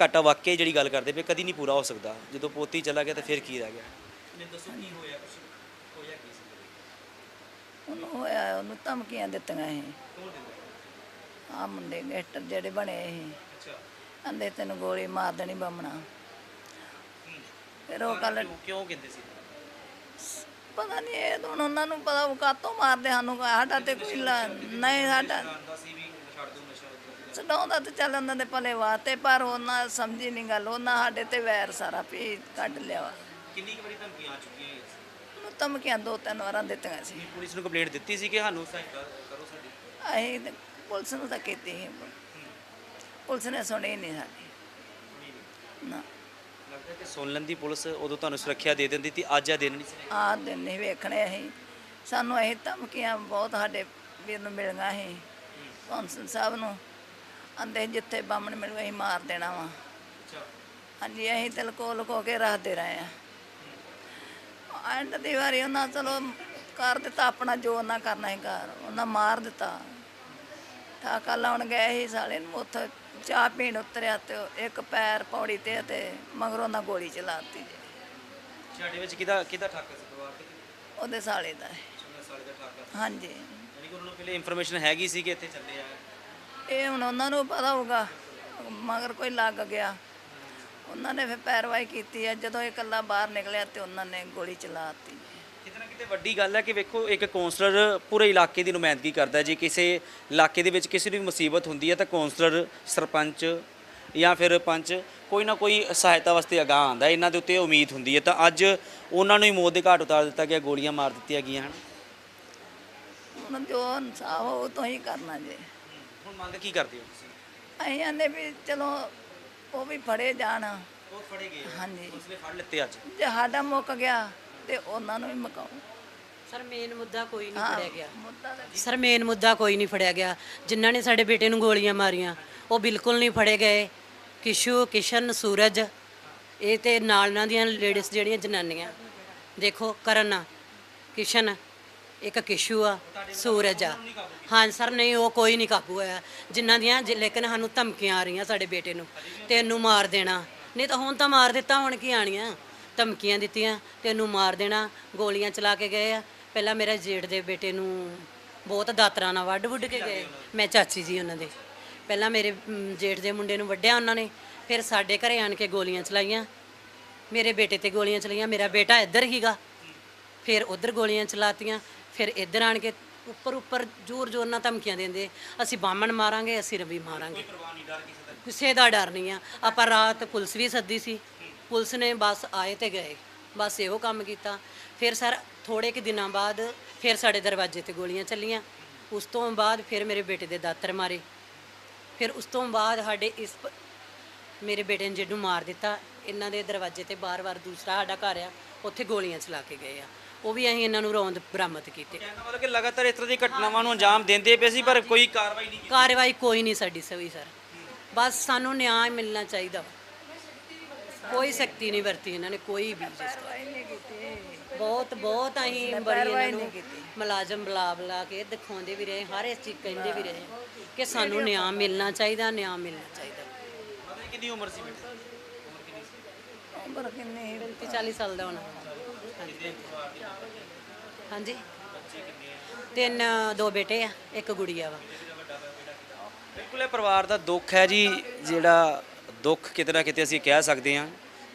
ਘਾਟਾ ਵਾਕਿਆ ਜਿਹੜੀ ਗੱਲ ਕਰਦੇ ਪਏ ਕਦੀ ਨਹੀਂ ਪੂਰਾ ਹੋ ਸਕਦਾ। ਜਦੋਂ ਪੋਤੀ ਚਲਾ ਗਿਆ ਤਾਂ ਫਿਰ ਕੀ ਰਹਿ ਗਿਆ? ਮੈਨੂੰ ਦੱਸੋ ਕੀ ਹੋਇਆ ਕੁਛ ਹੋਇਆ ਕੀ ਸੀ? ਉਹਨੂੰ ਹੋਇਆ ਉਹਨੂੰ ਧਮਕੀਆਂ ਦਿੱਤੀਆਂ ਕੌਣ ਦਿੰਦਾ? ਆ ਮੁੰਡੇ ਜਿਹੜੇ ਬਣੇ ਸੀ। ਅੱਛਾ। ਕਹਿੰਦੇ ਤੈਨੂੰ ਗੋਲੀ ਮਾਰ ਦੇਣੀ ਬੰਮਣਾ। ਫਿਰ ਉਹ ਕੱਲ ਕਿਉਂ- ਕਿਉਂ ਕਹਿੰਦੇ ਸੀ? ਪਤਾ ਨਹੀਂ ਇਹ ਤਾਂ ਹੁਣ ਉਹਨਾਂ ਨੂੰ ਪਤਾ ਉਹ ਕਾਤੋਂ ਮਾਰਦੇ ਸਾਨੂੰ? ਸਾਡਾ ਤੇ ਕੋਈ ਲਾ- ਨਹੀਂ ਸਾਡਾ ਜਾਣਦਾ ਸੀ ਵੀ ਛਡਾਉਂਦਾ ਤੇ ਚੱਲ ਉਹਨਾਂ ਦੇ ਭਲੇ ਵਾਸਤੇ ਪਰ ਉਹਨਾਂ ਸਮਝੀ ਨਹੀਂ ਗੱਲ ਉਹਨਾਂ ਸਾਡੇ ਤੇ ਵੈਰ ਸਾਰਾ ਵੀ ਕੱਢ ਲਿਆ ਵਾ। ਕਿੰਨੀ ਕੁ ਵਾਰੀ ਧਮਕੀਆਂ ਆ ਚੁੱਕੀਆਂ ਹੈ? ਉਹਨੂੰ ਧਮਕੀਆਂ ਦੋ ਤਿੰਨ ਵਾਰਾਂ ਦਿੱਤੀਆਂ ਸੀ। ਪੁਲਿਸ ਨੂੰ ਕੰਪਲੇਂਟ ਦਿੱਤੀ ਸੀ ਕਿ ਸਾਨੂੰ ਸਹਾਇਤਾ ਕਰੋ ਸਾਡੀ? ਅਸੀਂ ਤੇ ਪੁਲਿਸ ਨੂੰ ਤਾਂ ਕੀਤੀ ਸੀ। ਪੁਲਿਸ ਨੇ ਸੁਣੀ ਨਹੀਂ ਸਾਡੀ। ਨਾ। ਲੱਗਦਾ ਕਿ ਸੁਣ ਲੈਂਦੀ ਪੁਲਿਸ ਉਦੋਂ ਤੁਹਾਨੂੰ ਸੁਰੱਖਿਆ ਦੇ ਦਿੰਦੀ ਤੀ ਅੱਜ ਆ ਦਿਨ ਨਹੀਂ ਸੀ ਆਹ ਦਿਨ ਨਹੀਂ ਵੇਖਣੇ ਅਸੀਂ। ਸਾਨੂੰ ਇਹ ਧਮਕੀਆਂ ਬਹੁਤ ਸਾਡੇ ਵੀਰ ਨੂੰ ਮਿਲੀਆਂ ਸੀ ਕੌਂਸਲ ਸਾਹਿਬ ਨੂੰ। ਆਂਦੇ ਜਿੱਥੇ ਬਾਹਮਣ ਮਿਲੂ ਅਸੀਂ ਮਾਰ ਦੇਣਾ ਵਾ। ਹਾਂਜੀ ਅਸੀਂ ਤੇ ਲਕੋ ਲਕੋ ਕੇ ਰੱਖਦੇ ਰਹੇ ਆ। ਐਂਡ ਦੀ ਵਾਰੀ ਉਹਨਾਂ ਚਲੋ ਕਰ ਦਿੱਤਾ ਆਪਣਾ ਜੋ ਉਹਨਾਂ ਕਰਨਾ ਸੀ ਕਰ। ਉਹਨਾਂ ਮਾਰ ਦਿੱਤਾ। ਠਾਕਾ ਲਾਉਣ ਗਏ ਸੀ ਸਾਲੇ ਨੂੰ ਉੱਥੇ ਚਾਹ ਪੀਣ ਉਤਰਿਆ ਤੇ ਇੱਕ ਪੈਰ ਪੌੜੀ ਤੇ ਤੇ ਮਗਰੋਂ ਉਹਨਾਂ ਗੋਲੀ ਚਲਾਤੀ। ਜੀ ਸਾਡੇ ਵਿੱਚ ਕਿਹਦਾ ਕਿਹਦਾ ਠਾਕਾ ਸੀ? ਪਰਿਵਾਰ ਤੇ ਉਹਦੇ ਸਾਲੇ ਦਾ। ਹੈ। ਸਾਲ ਦਾ ਠਾਕਾ ਹਾਂਜੀ। ਯਾਨੀ ਕਿ ਉਹਨਾਂ ਨੂੰ ਪਹਿਲੇ ਇਨਫੋਰਮੇਸ਼ਨ ਹੈਗੀ ਸੀ ਕਿ ਇੱਥੇ ਚੱਲੇ ਆ। ਇਹ ਹੁਣ ਉਹਨਾਂ ਨੂੰ ਪਤਾ ਹੋਊਗਾ ਮਗਰ ਕੋਈ ਲੱਗ ਗਿਆ। ਉਹਨਾਂ ਨੇ ਫਿਰ ਪੈਰਵਾਈ ਕੀਤੀ ਹੈ ਜਦੋਂ ਇਹ ਇਕੱਲਾ ਬਾਹਰ ਨਿਕਲਿਆ ਤੇ ਉਹਨਾਂ ਨੇ ਗੋਲੀ ਚਲਾਤੀ ਕਿਤੇ ਨਾ ਕਿਤੇ ਵੱਡੀ ਗੱਲ ਹੈ ਕਿ ਵੇਖੋ ਇੱਕ ਕਾਉਂਸਲਰ ਪੂਰੇ ਇਲਾਕੇ ਦੀ ਨੁਮਾਇੰਦਗੀ ਕਰਦਾ ਜੇ ਕਿਸੇ ਇਲਾਕੇ ਦੇ ਵਿੱਚ ਕਿਸੇ ਨੂੰ ਵੀ ਮੁਸੀਬਤ ਹੁੰਦੀ ਹੈ ਤਾਂ ਕਾਉਂਸਲਰ ਸਰਪੰਚ ਜਾਂ ਫਿਰ ਪੰਚ ਕੋਈ ਨਾ ਕੋਈ ਸਹਾਇਤਾ ਵਾਸਤੇ ਅਗਾਹ ਆਉਂਦਾ ਹੈ। ਇਹਨਾਂ ਦੇ ਉੱਤੇ ਉਮੀਦ ਹੁੰਦੀ ਹੈ। ਤਾਂ ਅੱਜ ਉਹਨਾਂ ਨੂੰ ਹੀ ਮੌਤ ਦੇ ਘਾਟ ਉਤਾਰ ਦਿੱਤਾ ਗਿਆ ਗੋਲੀਆਂ ਮਾਰ ਦਿੱਤੀਆਂ ਗਈਆਂ ਹਨ। ਉਹਨਾਂ ਜੋ ਇਨਸਾਫ ਉਹ ਤੋਂ ਹੀ ਕਰਨਾ ਜੇ। ਮੰਗ ਕੀ ਕਰਦੇ ਹੋ ਤੁਸੀਂ? ਅਸੀਂ ਆਂਦੇ ਵੀ ਚਲੋ ਉਹ ਵੀ ਫੜੇ ਜਾਣ। ਉਹ ਫੜੇ ਗਏ ਹਾਂਜੀ। ਉਸਨੇ ਫੜ ਲਿੱਤੇ ਅੱਜ? ਜੇ ਸਾਡਾ ਮੁੱਕ ਗਿਆ ਤੇ ਉਹਨਾਂ ਨੂੰ ਵੀ ਮੁਕਾਓ। ਸਰ ਮੇਨ ਮੁੱਦਾ ਕੋਈ ਨਹੀਂ ਫੜਿਆ ਗਿਆ। ਮੁੱਦਾ ਤਾਂ ਸਰ ਮੇਨ ਮੁੱਦਾ ਕੋਈ ਨਹੀਂ ਫੜਿਆ ਗਿਆ। ਜਿਨ੍ਹਾਂ ਨੇ ਸਾਡੇ ਬੇਟੇ ਨੂੰ ਗੋਲੀਆਂ ਮਾਰੀਆਂ ਉਹ ਬਿਲਕੁਲ ਨਹੀਂ ਫੜੇ ਗਏ। ਕਿਸ਼ੂ ਕਿਸ਼ਨ ਸੂਰਜ ਇਹ ਤੇ ਨਾਲ ਨਾਲ ਦੀਆਂ ਲੇਡੀਜ਼ ਜਿਹੜੀਆਂ ਜਨਾਨੀਆਂ। ਦੇਖੋ ਕਰਨ ਕਿਸ਼ਨ। ਇੱਕ ਕਿਸ਼ੂ ਆ ਸੂਰਜ ਆ। ਹਾਂ ਸਰ ਨਹੀਂ ਉਹ ਕੋਈ ਨਹੀਂ ਕਾਬੂ ਹੋਇਆ। ਜਿਨ੍ਹਾਂ ਦੀਆਂ ਜੇ- ਲੇਕਿਨ ਸਾਨੂੰ ਧਮਕੀਆਂ ਆ ਰਹੀਆਂ ਸਾਡੇ ਬੇਟੇ ਨੂੰ ਤੈਨੂੰ ਮਾਰ ਦੇਣਾ। ਨਹੀਂ ਤਾਂ ਹੁਣ ਤਾਂ ਮਾਰ ਦਿੱਤਾ ਹੁਣ ਕੀ ਆਣੀਆਂ? ਧਮਕੀਆਂ ਦਿੱਤੀਆਂ ਤੈਨੂੰ ਮਾਰ ਦੇਣਾ। ਗੋਲੀਆਂ ਚਲਾ ਕੇ ਗਏ ਆ। ਪਹਿਲਾਂ ਮੇਰੇ ਜੇਠ ਦੇ ਬੇਟੇ ਨੂੰ ਬਹੁਤ ਦਾਤਰਾਂ ਨਾਲ ਵੱਢ ਵੁੱਢ ਕੇ ਗਏ। ਮੈਂ ਚਾਚੀ ਜੀ ਉਹਨਾਂ ਦੇ। ਪਹਿਲਾਂ ਮੇਰੇ ਮ, ਜੇਠ ਦੇ ਮੁੰਡੇ ਨੂੰ ਵੱਢਿਆ ਉਹਨਾਂ ਨੇ। ਫਿਰ ਸਾਡੇ ਘਰੇ ਆਣ ਕੇ ਗੋਲੀਆਂ ਚਲਾਈਆਂ। ਮੇਰੇ ਬੇਟੇ ਤੇ ਗੋਲੀਆਂ ਚਲਾਈਆਂ। ਮੇਰਾ ਬੇਟਾ ਇੱਧਰ ਹੀਗਾ ਫਿਰ ਉਧਰ ਗੋਲੀਆਂ ਚਲਾਤੀਆਂ। ਫਿਰ ਇੱਧਰ ਆਣ ਕੇ ਉੱਪਰ ਉੱਪਰ ਜ਼ੋਰ ਜ਼ੋਰ ਨਾਲ ਧਮਕੀਆਂ ਦਿੰਦੇ ਅਸੀਂ ਬਾਹਮਣ ਮਾਰਾਂਗੇ, ਅਸੀਂ ਰਵੀ ਮਾਰਾਂਗੇ। ਕਿਸੇ ਦਾ ਡਰ ਨਹੀਂ ਆ। ਆਪਾਂ ਰਾਤ ਪੁਲਿਸ ਵੀ ਸੱਦੀ ਸੀ। ਪੁਲਿਸ ਨੇ ਬਸ ਆਏ ਤੇ ਗਏ। ਬਸ ਇਹੋ ਕੰਮ ਕੀਤਾ। ਫਿਰ ਸਰ ਥੋੜੇ ਕਿ ਦਿਨਾਂ ਬਾਅਦ ਫਿਰ ਸਾਡੇ ਦਰਵਾਜ਼ੇ ਤੇ ਗੋਲੀਆਂ ਚੱਲੀਆਂ। ਉਸ ਤੋਂ ਬਾਅਦ ਫਿਰ ਮੇਰੇ ਬੇਟੇ ਦੇ ਦਾਤਰ ਮਾਰੇ। ਫਿਰ ਉਸ ਤੋਂ ਬਾਅਦ ਸਾਡੇ ਇਸ ਮੇਰੇ ਬੇਟੇ ਨੇ ਜਿਹਨੂੰ ਮਾਰ ਦਿੱਤਾ। ਇਹਨਾਂ ਦੇ ਦਰਵਾਜ਼ੇ ਤੇ ਬਾਰ-ਬਾਰ ਦੂਸਰਾ ਸਾਡਾ ਘਰ ਆ। ਉੱਥੇ ਗੋਲੀਆਂ ਚਲਾ ਕੇ ਗਏ ਆ। ਉਹ ਵੀ ਅਸੀਂ ਇਹਨਾਂ ਨੂੰ ਰੌਂਦ ਬਰਾਮਦ ਕੀਤੇ। ਕਹਿੰਦਾ ਮਤਲਬ ਕਿ ਲਗਾਤਾਰ ਇਸ ਤਰ੍ਹਾਂ ਦੀ ਘਟਨਾਵਾਂ ਨੂੰ ਅੰਜਾਮ ਦਿੰਦੇ ਪਏ ਸੀ ਪਰ ਕੋਈ ਕਾਰਵਾਈ ਨਹੀਂ ਕਾਰਵਾਈ ਕੋਈ ਨਹੀਂ ਸਾਡੀ ਸਹੀ ਸਰ। ਬਸ ਸਾਨੂੰ ਨਿਆਂ ਮਿਲਣਾ ਚਾਹੀਦਾ। ਕੋਈ ਸ਼ਕਤੀ ਨਹੀਂ ਵਰਤੀ ਇਹਨਾਂ ਨੇ ਕੋਈ ਵੀ ਜਿਸ ਤਰ੍ਹਾਂ। ਕਾਰਵਾਈ ਨਹੀਂ ਕੀਤੀ। ਬਹੁਤ ਬਹੁਤ ਅਸੀਂ ਬੜੀ ਇਹਨਾਂ ਨੂੰ। ਮੁਲਾਜ਼ਮ ਬੁਲਾ ਬੁਲਾ ਕੇ ਦਿਖਾਉਂਦੇ ਵੀ ਰਹੇ ਹਰ ਇੱਕ ਚੀਜ਼ ਕਹਿੰਦੇ ਵੀ ਰਹੇ। ਕਿ ਸਾਨੂੰ ਨਿਆਂ ਮਿਲਣਾ ਚਾਹੀਦਾ ਨਿਆਂ ਮਿਲਣਾ ਚਾਹੀਦਾ। ਕਿੰਨੀ ਉਮਰ ਸੀ ਬੇਟੇ? ਉਮਰ ਕਿੰਨੀ ਸੀ? ਉਮਰ ਕਿੰਨੀ? 35 40 ਸਾਲ ਦਾ ਹੋਣਾ। ਹਾਂਜੀ। ਤਿੰਨ, ਦੋ ਬੇਟੇ ਆ, ਇੱਕ ਗੁੜੀਆ ਵਾ। ਬਿਲਕੁਲ, ਇਹ ਪਰਿਵਾਰ ਦਾ ਦੁੱਖ ਹੈ ਜੀ, ਜਿਹੜਾ ਦੁੱਖ ਕਿਤੇ ਨਾ ਕਿਤੇ ਅਸੀਂ ਕਹਿ ਸਕਦੇ ਹਾਂ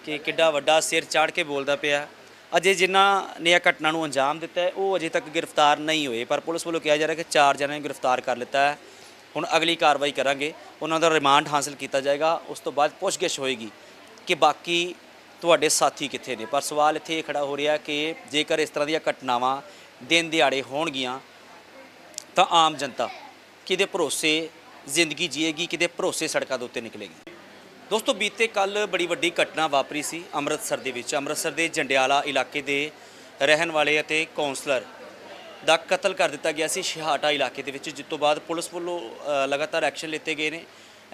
ਕਿ ਕਿੱਡਾ ਵੱਡਾ ਸਿਰ ਚਾੜ ਕੇ ਬੋਲਦਾ ਪਿਆ। ਅਜੇ ਜਿਨ੍ਹਾਂ ਨੇ ਇਹ ਘਟਨਾ ਨੂੰ ਅੰਜਾਮ ਦਿੱਤਾ ਉਹ ਅਜੇ ਤੱਕ ਗ੍ਰਿਫਤਾਰ ਨਹੀਂ ਹੋਏ, ਪਰ ਪੁਲਿਸ ਵੱਲੋਂ ਕਿਹਾ ਜਾ ਰਿਹਾ ਕਿ ਚਾਰ ਜਣਿਆਂ ਨੂੰ ਗ੍ਰਿਫਤਾਰ ਕਰ ਲਿੱਤਾ ਹੈ। ਹੁਣ ਅਗਲੀ ਕਾਰਵਾਈ ਕਰਾਂਗੇ, ਉਹਨਾਂ ਦਾ ਰਿਮਾਂਡ ਹਾਸਲ ਕੀਤਾ ਜਾਏਗਾ, ਉਸ ਤੋਂ ਬਾਅਦ ਪੁੱਛਗਿੱਛ ਹੋਏਗੀ ਕਿ ਬਾਕੀ ਤੁਹਾਡੇ ਸਾਥੀ ਕਿੱਥੇ ਨੇ? ਪਰ ਸਵਾਲ ਇੱਥੇ ਇਹ ਖੜਾ ਹੋ ਰਿਹਾ ਕਿ ਜੇਕਰ ਇਸ ਤਰ੍ਹਾਂ ਦੀਆਂ ਘਟਨਾਵਾਂ ਦਿਨ ਦਿਹਾੜੇ ਹੋਣਗੀਆਂ, ਤਾਂ ਆਮ ਜਨਤਾ ਕਿਤੇ ਭਰੋਸੇ ਜ਼ਿੰਦਗੀ ਜੀਏਗੀ ਕਿਤੇ ਭਰੋਸੇ ਸੜਕਾਂ ਦੇ ਉੱਤੇ ਨਿਕਲੇਗੀ? ਦੋਸਤੋ, ਬੀਤੇ ਕੱਲ ਬੜੀ ਵੱਡੀ ਘਟਨਾ ਵਾਪਰੀ ਸੀ ਅੰਮ੍ਰਿਤਸਰ ਦੇ ਵਿੱਚ। ਅੰਮ੍ਰਿਤਸਰ ਦੇ ਜੰਡਿਆਲਾ ਇਲਾਕੇ ਦੇ ਰਹਿਣ ਵਾਲੇ ਅਤੇ ਕਾਉਂਸਲਰ ਦਾ ਕਤਲ ਕਰ ਦਿੱਤਾ ਗਿਆ ਸੀ ਸ਼ਿਹਾਟਾ ਇਲਾਕੇ ਦੇ ਵਿੱਚ ਜਿਸ ਤੋਂ ਬਾਅਦ ਪੁਲਿਸ ਵੱਲੋਂ ਲਗਾਤਾਰ ਐਕਸ਼ਨ ਲਿੱਤੇ ਗਏ ਨੇ।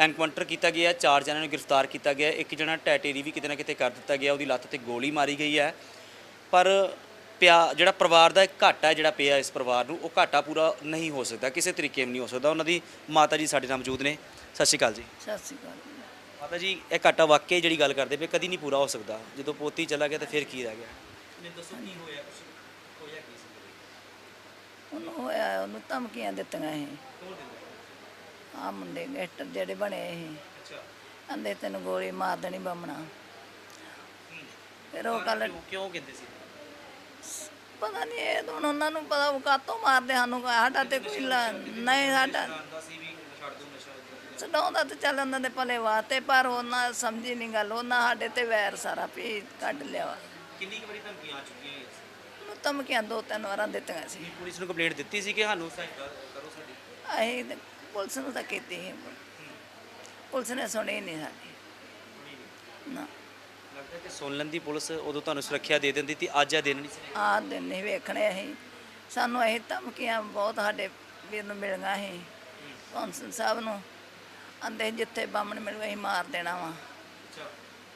ਐਨਕਾਊਂਟਰ ਕੀਤਾ ਗਿਆ ਚਾਰ ਜਣਿਆਂ ਨੂੰ ਗ੍ਰਿਫਤਾਰ ਕੀਤਾ ਗਿਆ ਇੱਕ ਜਣਾ ਟੈਟੇਰੀ ਵੀ ਕਿਤੇ ਨਾ ਕਿਤੇ ਕਰ ਦਿੱਤਾ ਗਿਆ ਉਹਦੀ ਲੱਤ ਤੇ ਗੋਲੀ ਮਾਰੀ ਗਈ ਹੈ। ਪਰ ਪਿਆ ਜਿਹੜਾ ਪਰਿਵਾਰ ਦਾ ਇੱਕ ਘਾਟਾ ਹੈ ਜਿਹੜਾ ਪਿਆ ਇਸ ਪਰਿਵਾਰ ਨੂੰ ਉਹ ਘਾਟਾ ਪੂਰਾ ਨਹੀਂ ਹੋ ਸਕਦਾ ਕਿਸੇ ਤਰੀਕੇ ਵੀ ਨਹੀਂ ਹੋ ਸਕਦਾ। ਉਹਨਾਂ ਦੀ ਮਾਤਾ ਜੀ ਸਾਡੇ ਨਾਲ ਮੌਜੂਦ ਨੇ। ਸਤਿ ਸ਼੍ਰੀ ਅਕਾਲ ਜੀ। ਸਤਿ ਸ਼੍ਰੀ ਅਕਾਲ ਮਾਤਾ ਜੀ ਇਹ ਘਾਟਾ ਵਾਕਈ ਜਿਹੜੀ ਗੱਲ ਕਰਦੇ ਪਏ ਕਦੀ ਨਹੀਂ ਪੂਰਾ ਹੋ ਸਕਦਾ। ਜਦੋਂ ਪੋਤੀ ਚਲਾ ਗਿਆ ਤਾਂ ਫਿਰ ਕੀ ਰਹਿ ਗਿਆ? ਮੈਨੂੰ ਦੱਸੋ ਕੀ ਹੋਇਆ ਕੁਛ ਹੋਇਆ ਕੀ ਸੀ? ਉਹਨੂੰ ਹੋਇਆ ਉਹਨੂੰ ਧਮਕੀਆਂ ਦਿੱਤੀਆਂ ਦਿੰਦਾ? ਆ ਮੁੰਡੇ ਗੈਸਟਰ ਜਿਹੜੇ ਬਣੇ ਸੀ। ਅੱਛਾ। ਕਹਿੰਦੇ ਤੈਨੂੰ ਗੋਲੀ ਮਾਰ ਦੇਣੀ ਬੰਮਣਾ ਫਿਰ ਉਹ ਕੱਲ ਕਿਉਂ ਕਹਿੰਦੇ ਸੀ? ਪਤਾ ਨਹੀਂ ਇਹ ਤਾਂ ਹੁਣ ਉਹਨਾਂ ਨੂੰ ਪਤਾ ਉਹ ਕਾਤੋਂ ਮਾਰਦੇ ਸਾਨੂੰ ਸਾਡਾ ਤੇ ਕੋਈ ਲਾ- ਨਹੀਂ ਸਾਡਾ ਛਡਾਉਂਦਾ ਤੇ ਚੱਲ ਉਹਨਾਂ ਦੇ ਭਲੇ ਵਾਸਤੇ ਪਰ ਉਹਨਾਂ ਸਮਝੀ ਨਹੀਂ ਗੱਲ ਉਹਨਾਂ ਸਾਡੇ ਤੇ ਵੈਰ ਸਾਰਾ ਵੀ ਕੱਢ ਲਿਆ। ਵਾ ਕਿੰਨੀ ਕੁ ਵਾਰੀ ਧਮਕੀਆਂ ਆ ਚੁੱਕੀਆਂ ਹੈ ਉਹਨੂੰ ਧਮਕੀਆਂ ਦੋ ਤਿੰਨ ਵਾਰਾਂ ਦਿੱਤੀਆਂ ਸੀ। ਪੁਲਿਸ ਨੂੰ ਕੰਪਲੇਂਟ ਦਿੱਤੀ ਸੀ ਕਿ ਸਾਨੂੰ ਸਹਾਇਤਾ ਕਰੋ ਸਾਡੀ? ਅਸੀਂ ਤੇ ਪੁਲਿਸ ਨੂੰ ਤਾਂ ਕੀਤੀ ਸੀ। ਪੁਲਿਸ ਨੇ ਸੁਣੀ ਨਹੀਂ ਸਾਡੀ। ਨਾ। ਲੱਗਦਾ ਕਿ ਸੁਣ ਲੈਂਦੀ ਪੁਲਿਸ ਉਦੋਂ ਤੁਹਾਨੂੰ ਸੁਰੱਖਿਆ ਦੇ ਦਿੰਦੀ ਤੇ ਅੱਜ ਇਹ ਦਿਨ ਨਹੀਂ ਸੀ। ਆਹ ਦਿਨ ਨਹੀਂ ਵੇਖਣੇ ਅਸੀਂ। ਸਾਨੂੰ ਇਹ ਧਮਕੀਆਂ ਬਹੁਤ ਸਾਡੇ ਵੀਰ ਨੂੰ ਮਿਲੀਆਂ ਸੀ ਕੌਂਸਲ ਸਾਹਿਬ ਨੂੰ। ਆਂਦੇ ਜਿੱਥੇ ਬਾਮਣ ਮਿਲੂ ਅਸੀਂ ਮਾਰ ਦੇਣਾ ਵਾ।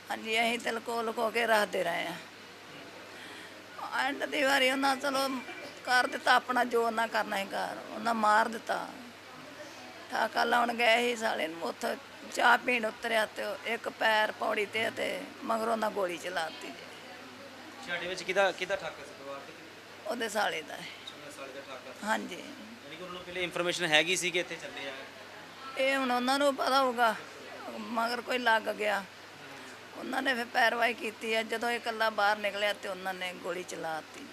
ਹਾਂਜੀ ਅਸੀਂ ਤੇ ਲਕੋ ਲਕੋ ਕੇ ਰੱਖਦੇ ਰਹੇ ਆ ਐਂਡ ਦੀ ਵਾਰੀ ਉਹਨਾਂ ਚਲੋ ਕਰ ਦਿੱਤਾ ਆਪਣਾ ਜੋ ਉਹਨਾਂ ਕਰਨਾ ਸੀ ਕਰ ਉਹਨਾਂ ਮਾਰ ਦਿੱਤਾ। ਠਾਕਾ ਲਾਉਣ ਗਏ ਸੀ ਸਾਲੇ ਨੂੰ ਉੱਥੇ ਚਾਹ ਪੀਣ ਉਤਰਿਆ ਤੇ ਉਹ ਇੱਕ ਪੈਰ ਪੌੜੀ ਤੇ ਤੇ ਮਗਰੋਂ ਨਾ ਗੋਲੀ ਚਲਾਤੀ। ਜੀ ਸਾਡੇ ਵਿੱਚ ਕਿਹਦਾ ਕਿਹਦਾ ਠਾਕਾ ਸੀ? ਪਰਿਵਾਰ ਦੇ ਉਹਦੇ ਸਾਲੇ ਦਾ। ਹੈ। 16 ਸਾਲ ਦਾ ਠਾਕਾ ਹਾਂਜੀ। ਯਾਨੀ ਕਿ ਉਹਨਾਂ ਨੂੰ ਪਹਿਲੇ ਇਨਫੋਰਮੇਸ਼ਨ ਹੈਗੀ ਸੀ ਕਿ ਇੱਥੇ ਚੱਲੇ ਆ? ਇਹ ਹੁਣ ਉਹਨਾਂ ਨੂੰ ਪਤਾ ਹੋਊਗਾ ਮਗਰ ਕੋਈ ਲੱਗ ਗਿਆ। ਉਹਨਾਂ ਨੇ ਫਿਰ ਪੈਰਵਾਈ ਕੀਤੀ ਹੈ ਜਦੋਂ ਇਹ ਇਕੱਲਾ ਬਾਹਰ ਨਿਕਲਿਆ ਤੇ ਉਹਨਾਂ ਨੇ ਗੋਲੀ ਚਲਾਤੀ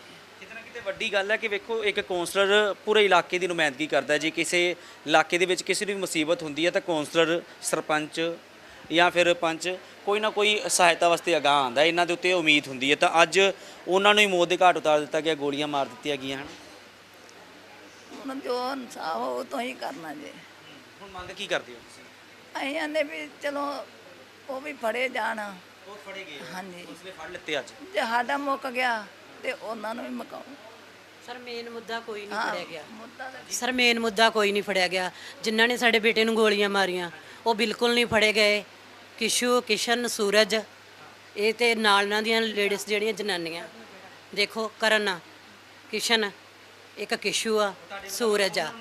ਕਿਤੇ ਨਾ ਕਿਤੇ ਵੱਡੀ ਗੱਲ ਹੈ ਕਿ ਵੇਖੋ ਇੱਕ ਕਾਉਂਸਲਰ ਪੂਰੇ ਇਲਾਕੇ ਦੀ ਨੁਮਾਇੰਦਗੀ ਕਰਦਾ ਹੈ। ਜੇ ਕਿਸੇ ਇਲਾਕੇ ਦੇ ਵਿੱਚ ਕਿਸੇ ਨੂੰ ਵੀ ਮੁਸੀਬਤ ਹੁੰਦੀ ਹੈ ਤਾਂ ਕਾਉਂਸਲਰ ਸਰਪੰਚ ਜਾਂ ਫਿਰ ਪੰਚ ਕੋਈ ਨਾ ਕੋਈ ਸਹਾਇਤਾ ਵਾਸਤੇ ਅਗਾਹ ਆਉਂਦਾ ਇਹਨਾਂ ਦੇ ਉੱਤੇ ਉਮੀਦ ਹੁੰਦੀ ਹੈ। ਤਾਂ ਅੱਜ ਉਹਨਾਂ ਨੂੰ ਹੀ ਮੌਤ ਦੇ ਘਾਟ ਉਤਾਰ ਦਿੱਤਾ ਗਿਆ ਗੋਲੀਆਂ ਮਾਰ ਦਿੱਤੀਆਂ ਗਈਆਂ ਹਨ? ਹੁਣ ਜੋ ਇਨਸਾਫ ਉਹ ਤੋਂ ਹੀ ਕਰਨਾ ਜੇ। ਹੁਣ ਮੰਗ ਕੀ ਕਰਦੇ ਹੋ ਤੁਸੀਂ? ਅਸੀਂ ਆਂਦੇ ਵੀ ਚਲੋ ਉਹ ਵੀ ਫੜੇ ਜਾਣ। ਉਹ ਫੜੇ ਗਏ ਹਾਂਜੀ। ਉਸਨੇ ਫੜ ਲਿੱਤੇ ਅੱਜ? ਜੇ ਸਾਡਾ ਮੁੱਕ ਗਿਆ ਤੇ ਉਹਨਾਂ ਨੂੰ ਵੀ ਮੁਕਾਓ। ਸਰ ਮੇਨ ਮੁੱਦਾ ਕੋਈ ਨਹੀਂ ਫੜਿਆ ਗਿਆ। ਮੁੱਦਾ ਤਾਂ ਸਰ ਮੇਨ ਮੁੱਦਾ ਕੋਈ ਨਹੀਂ ਫੜਿਆ ਗਿਆ। ਜਿਨ੍ਹਾਂ ਨੇ ਸਾਡੇ ਬੇਟੇ ਨੂੰ ਗੋਲੀਆਂ ਮਾਰੀਆਂ ਉਹ ਬਿਲਕੁਲ ਨਹੀਂ ਫੜੇ ਗਏ। ਕਿਸ਼ੂ ਕਿਸ਼ਨ ਸੂਰਜ ਇਹ ਤੇ ਨਾਲ ਨਾਲ ਦੀਆਂ ਲੇਡੀਜ਼ ਜਿਹੜੀਆਂ ਜਨਾਨੀਆਂ। ਦੇਖੋ ਕਰਨ ਆ, ਕਿਸ਼ਨ ਇੱਕ ਕਿਸ਼ੂ ਆ ਸੂਰਜ ਆ।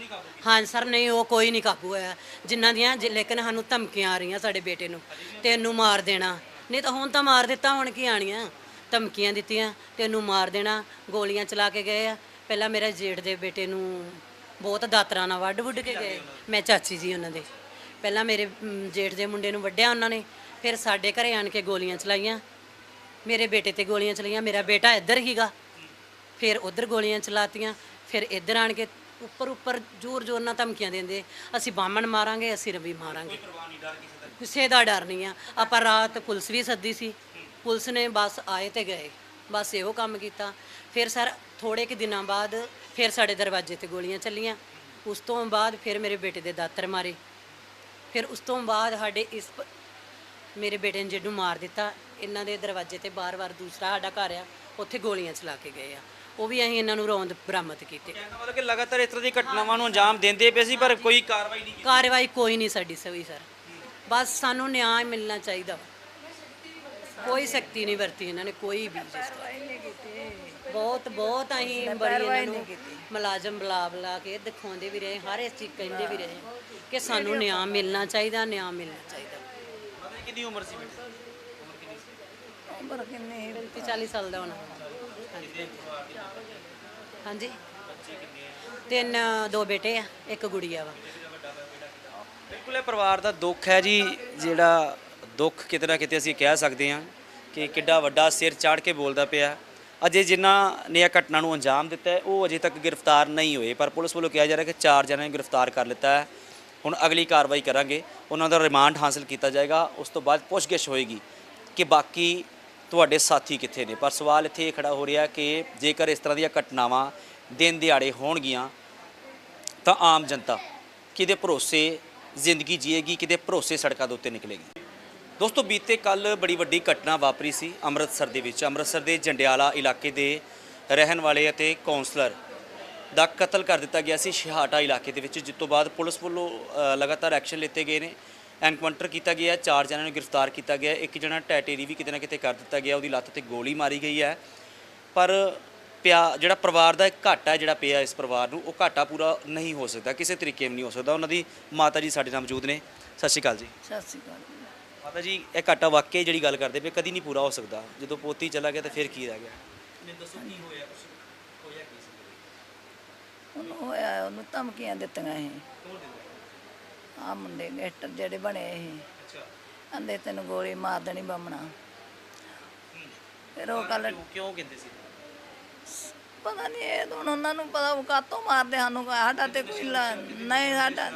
ਹਾਂ ਸਰ ਨਹੀਂ ਉਹ ਕੋਈ ਨਹੀਂ ਕਾਬੂ ਹੋਇਆ। ਜਿਨ੍ਹਾਂ ਦੀਆਂ ਜੇ- ਲੇਕਿਨ ਸਾਨੂੰ ਧਮਕੀਆਂ ਆ ਰਹੀਆਂ ਸਾਡੇ ਬੇਟੇ ਨੂੰ। ਤੈਨੂੰ ਮਾਰ ਦੇਣਾ। ਨਹੀਂ ਤਾਂ ਹੁਣ ਤਾਂ ਮਾਰ ਦਿੱਤਾ ਹੁਣ ਕੀ ਆਣੀਆਂ? ਧਮਕੀਆਂ ਦਿੱਤੀਆਂ ਉਹਨੂੰ ਮਾਰ ਦੇਣਾ, ਗੋਲੀਆਂ ਚਲਾ ਕੇ ਗਏ ਆ। ਪਹਿਲਾਂ ਮੇਰਾ ਜੇਠ ਦੇ ਬੇਟੇ ਨੂੰ ਬਹੁਤ ਦਾਤਰਾ ਨਾਲ ਵੱਢ ਵੁੱਢ ਕੇ ਗਏ। ਮੈਂ ਚਾਚੀ ਜੀ ਉਹਨਾਂ ਦੇ। ਪਹਿਲਾਂ ਮੇਰੇ ਜੇਠ ਦੇ ਮੁੰਡੇ ਨੂੰ ਵੱਢਿਆ ਉਹਨਾਂ ਨੇ। ਫਿਰ ਸਾਡੇ ਘਰੇ ਆਣ ਕੇ ਗੋਲੀਆਂ ਚਲਾਈਆਂ। ਮੇਰੇ ਬੇਟੇ ਤੇ ਗੋਲੀਆਂ ਚਲਾਈਆਂ। ਮੇਰਾ ਬੇਟਾ ਇੱਧਰ ਹੀਗਾ ਫਿਰ ਉਧਰ ਗੋਲੀਆਂ ਚਲਾਤੀਆਂ। ਫਿਰ ਇੱਧਰ ਆਣ ਕੇ ਉੱਪਰ ਉੱਪਰ ਜ਼ੋਰ ਜ਼ੋਰ ਨਾਲ ਧਮਕੀਆਂ ਦਿੰਦੇ। ਅਸੀਂ ਬਾਹਮਣ ਮਾਰਾਂਗੇ, ਅਸੀਂ ਰਵੀ ਮਾਰਾਂਗੇ। ਕਿਸੇ ਦਾ ਡਰ ਨਹੀਂ ਆ। ਆਪਾਂ ਰਾਤ ਪੁਲਿਸ ਵੀ ਸੱਦੀ ਸੀ। ਪੁਲਿਸ ਨੇ ਬਸ ਆਏ ਤੇ ਗਏ। ਬਸ ਇਹੋ ਕੰਮ ਕੀਤਾ। ਫਿਰ ਸਰ ਥੋੜੇ ਕਿ ਦਿਨਾਂ ਬਾਅਦ ਫਿਰ ਸਾਡੇ ਦਰਵਾਜ਼ੇ ਤੇ ਗੋਲੀਆਂ ਚੱਲੀਆਂ। ਉਸ ਤੋਂ ਬਾਅਦ ਫਿਰ ਮੇਰੇ ਬੇਟੇ ਦੇ ਦਾਤਰ ਮਾਰੇ। ਫਿਰ ਉਸ ਤੋਂ ਬਾਅਦ ਸਾਡੇ ਇਸ ਮੇਰੇ ਬੇਟੇ ਨੇ ਜਿਹਨੂੰ ਮਾਰ ਦਿੱਤਾ। ਇਹਨਾਂ ਦੇ ਦਰਵਾਜ਼ੇ ਤੇ ਬਾਰ-ਬਾਰ ਦੂਸਰਾ ਸਾਡਾ ਘਰ ਆ। ਉੱਥੇ ਗੋਲੀਆਂ ਚਲਾ ਕੇ ਗਏ ਆ। ਉਹ ਵੀ ਅਸੀਂ ਇਹਨਾਂ ਨੂੰ ਰੌਂਦ ਬਰਾਮਦ ਕੀਤੇ। ਕਹਿੰਦਾ ਮਤਲਬ ਕਿ ਲਗਾਤਾਰ ਇਸ ਤਰ੍ਹਾਂ ਦੀ ਘਟਨਾਵਾਂ ਨੂੰ ਅੰਜਾਮ ਦਿੰਦੇ ਪਏ ਸੀ ਪਰ ਕੋਈ ਕਾਰਵਾਈ ਨਹੀਂ ਕੀਤੀ। ਕਾਰਵਾਈ ਕੋਈ ਨਹੀਂ ਸਾਡੀ ਸਹੀ ਸਰ। ਬਸ ਸਾਨੂੰ ਨਿਆਂ ਮਿਲਣਾ ਚਾਹੀਦਾ। ਕੋਈ ਸ਼ਕਤੀ ਨਹੀਂ ਵਰਤੀ ਇਹਨਾਂ ਨੇ ਕੋਈ ਵੀ ਜਿਸ ਤਰ੍ਹਾਂ। ਨਹੀਂ ਕੀਤੀ। ਬਹੁਤ ਬਹੁਤ ਅਸੀਂ ਬੜੀ ਇਹਨਾਂ ਨੂੰ। ਮੁਲਾਜ਼ਮ ਬੁਲਾ ਬੁਲਾ ਕੇ ਦਿਖਾਉਂਦੇ ਵੀ ਰਹੇ ਹਰ ਇੱਕ ਚੀਜ਼ ਕਹਿੰਦੇ ਵੀ ਰਹੇ ਕਿ ਸਾਨੂੰ ਨਿਆਂ ਮਿਲਣਾ ਚਾਹੀਦਾ ਨਿਆਂ ਮਿਲਣਾ ਚਾਹੀਦਾ। ਕਿੰਨੀ ਉਮਰ ਸੀ ਬੇਟੇ? ਉਮਰ ਕਿੰਨੀ ਸੀ? ਉਮਰ ਕਿੰਨੀ 35 40 ਸਾਲ ਦਾ ਹੋਣਾ। ਹਾਂਜੀ। ਹਾਂਜੀ ਤਿੰਨ ਦੋ ਬੇਟੇ ਆ ਇੱਕ ਗੁੜੀਆ ਵਾ। ਬਿਲਕੁਲ ਇਹ ਪਰਿਵਾਰ ਦਾ ਦੁੱਖ ਹੈ ਜੀ ਜਿਹੜਾ ਦੁੱਖ ਕਿਤੇ ਨਾ ਕਿਤੇ ਅਸੀਂ ਕਹਿ ਸਕਦੇ ਹਾਂ ਕਿ ਕਿੱਡਾ ਵੱਡਾ ਸਿਰ ਚਾੜ ਕੇ ਬੋਲਦਾ ਪਿਆ। ਅਜੇ ਜਿਨ੍ਹਾਂ ਨੇ ਇਹ ਘਟਨਾ ਨੂੰ ਅੰਜਾਮ ਦਿੱਤਾ ਉਹ ਅਜੇ ਤੱਕ ਗ੍ਰਿਫਤਾਰ ਨਹੀਂ ਹੋਏ, ਪਰ ਪੁਲਿਸ ਵੱਲੋਂ ਕਿਹਾ ਜਾ ਰਿਹਾ ਕਿ ਚਾਰ ਜਣਿਆਂ ਨੂੰ ਗ੍ਰਿਫਤਾਰ ਕਰ ਲਿੱਤਾ ਹੈ। ਹੁਣ ਅਗਲੀ ਕਾਰਵਾਈ ਕਰਾਂਗੇ, ਉਹਨਾਂ ਦਾ ਰਿਮਾਂਡ ਹਾਸਲ ਕੀਤਾ ਜਾਏਗਾ, ਉਸ ਤੋਂ ਬਾਅਦ ਪੁੱਛਗਿੱਛ ਹੋਏਗੀ ਕਿ ਬਾਕੀ ਤੁਹਾਡੇ ਸਾਥੀ ਕਿੱਥੇ ਨੇ। ਪਰ ਸਵਾਲ ਇੱਥੇ ਇਹ ਖੜਾ ਹੋ ਰਿਹਾ ਕਿ ਜੇਕਰ ਇਸ ਤਰ੍ਹਾਂ ਦੀਆਂ ਘਟਨਾਵਾਂ ਦਿਨ ਦਿਹਾੜੇ ਹੋਣਗੀਆਂ, ਤਾਂ ਆਮ ਜਨਤਾ ਕਿਤੇ ਭਰੋਸੇ ਜ਼ਿੰਦਗੀ ਜੀਏਗੀ ਕਿਤੇ ਭਰੋਸੇ ਸੜਕਾਂ ਦੇ ਉੱਤੇ ਨਿਕਲੇਗੀ? ਦੋਸਤੋ, ਬੀਤੇ ਕੱਲ ਬੜੀ ਵੱਡੀ ਘਟਨਾ ਵਾਪਰੀ ਸੀ ਅੰਮ੍ਰਿਤਸਰ ਦੇ ਵਿੱਚ। ਅੰਮ੍ਰਿਤਸਰ ਦੇ ਜੰਡਿਆਲਾ ਇਲਾਕੇ ਦੇ ਰਹਿਣ ਵਾਲੇ ਅਤੇ ਕਾਉਂਸਲਰ ਦਾ ਕਤਲ ਕਰ ਦਿੱਤਾ ਗਿਆ ਸੀ ਸ਼ਿਹਾਟਾ ਇਲਾਕੇ ਦੇ ਵਿੱਚ, ਜਿਸ ਤੋਂ ਬਾਅਦ ਪੁਲਿਸ ਵੱਲੋਂ ਲਗਾਤਾਰ ਐਕਸ਼ਨ ਲਿੱਤੇ ਗਏ ਨੇ। ਐਨਕਾਊਂਟਰ ਕੀਤਾ ਗਿਆ, ਚਾਰ ਜਣਿਆਂ ਨੂੰ ਗ੍ਰਿਫਤਾਰ ਕੀਤਾ ਗਿਆ, ਇੱਕ ਜਣਾ ਟੈਟੇਰੀ ਵੀ ਕਿਤੇ ਨਾ ਕਿਤੇ ਕਰ ਦਿੱਤਾ ਗਿਆ, ਉਹਦੀ ਲੱਤ ਤੇ ਗੋਲੀ ਮਾਰੀ ਗਈ ਹੈ। ਪਰ ਪਿਆ, ਜਿਹੜਾ ਪਰਿਵਾਰ ਦਾ ਇੱਕ ਘਾਟਾ ਜਿਹੜਾ ਪਿਆ ਇਸ ਪਰਿਵਾਰ ਨੂੰ, ਉਹ ਘਾਟਾ ਪੂਰਾ ਨਹੀਂ ਹੋ ਸਕਦਾ, ਕਿਸੇ ਤਰੀਕੇ ਵੀ ਨਹੀਂ ਹੋ ਸਕਦਾ। ਉਹਨਾਂ ਦੀ ਮਾਤਾ ਜੀ ਸਾਡੇ ਨਾਲ ਮੌਜੂਦ ਨੇ। ਸਤਿ ਸ਼੍ਰੀ ਅਕਾਲ ਜੀ। ਸਤਿ ਸ਼੍ਰੀ ਅਕਾਲ। ਮਾਤਾ ਜੀ ਇਹ ਘਾਟਾ ਵਾਕਈ ਜਿਹੜੀ ਗੱਲ ਕਰਦੇ ਪਏ ਕਦੀ ਨਹੀਂ ਪੂਰਾ ਹੋ ਸਕਦਾ। ਜਦੋਂ ਪੋਤੀ ਚਲਾ ਗਿਆ ਤਾਂ ਫਿਰ ਕੀ ਰਹਿ ਗਿਆ? ਮੈਨੂੰ ਦੱਸੋ ਕੀ ਹੋਇਆ ਕੁਛ ਹੋਇਆ ਕੀ ਸੀ? ਉਹਨੂੰ ਹੋਇਆ ਉਹਨੂੰ ਧਮਕੀਆਂ ਦਿੱਤੀਆਂ ਸੀ। ਆ ਮੁੰਡੇ ਗੈਸਟਰ ਜਿਹੜੇ ਬਣੇ ਸੀ। ਅੱਛਾ। ਆਂਦੇ ਤੈਨੂੰ ਗੋਲੀ ਮਾਰ ਦੇਣੀ ਬੰਮਣਾ। ਫਿਰ ਉਹ ਕੱਲ ਕਿਉਂ- ਕਹਿੰਦੇ ਸੀ? ਪਤਾ ਨਹੀਂ ਇਹ ਤਾਂ ਉਹਨਾਂ ਨੂੰ ਪਤਾ ਉਹ ਕਾਤੋਂ ਮਾਰਦੇ ਸਾਨੂੰ ਸਾਡਾ ਤੇ ਕੋਈ ਨਹੀਂ ਸਾਡਾ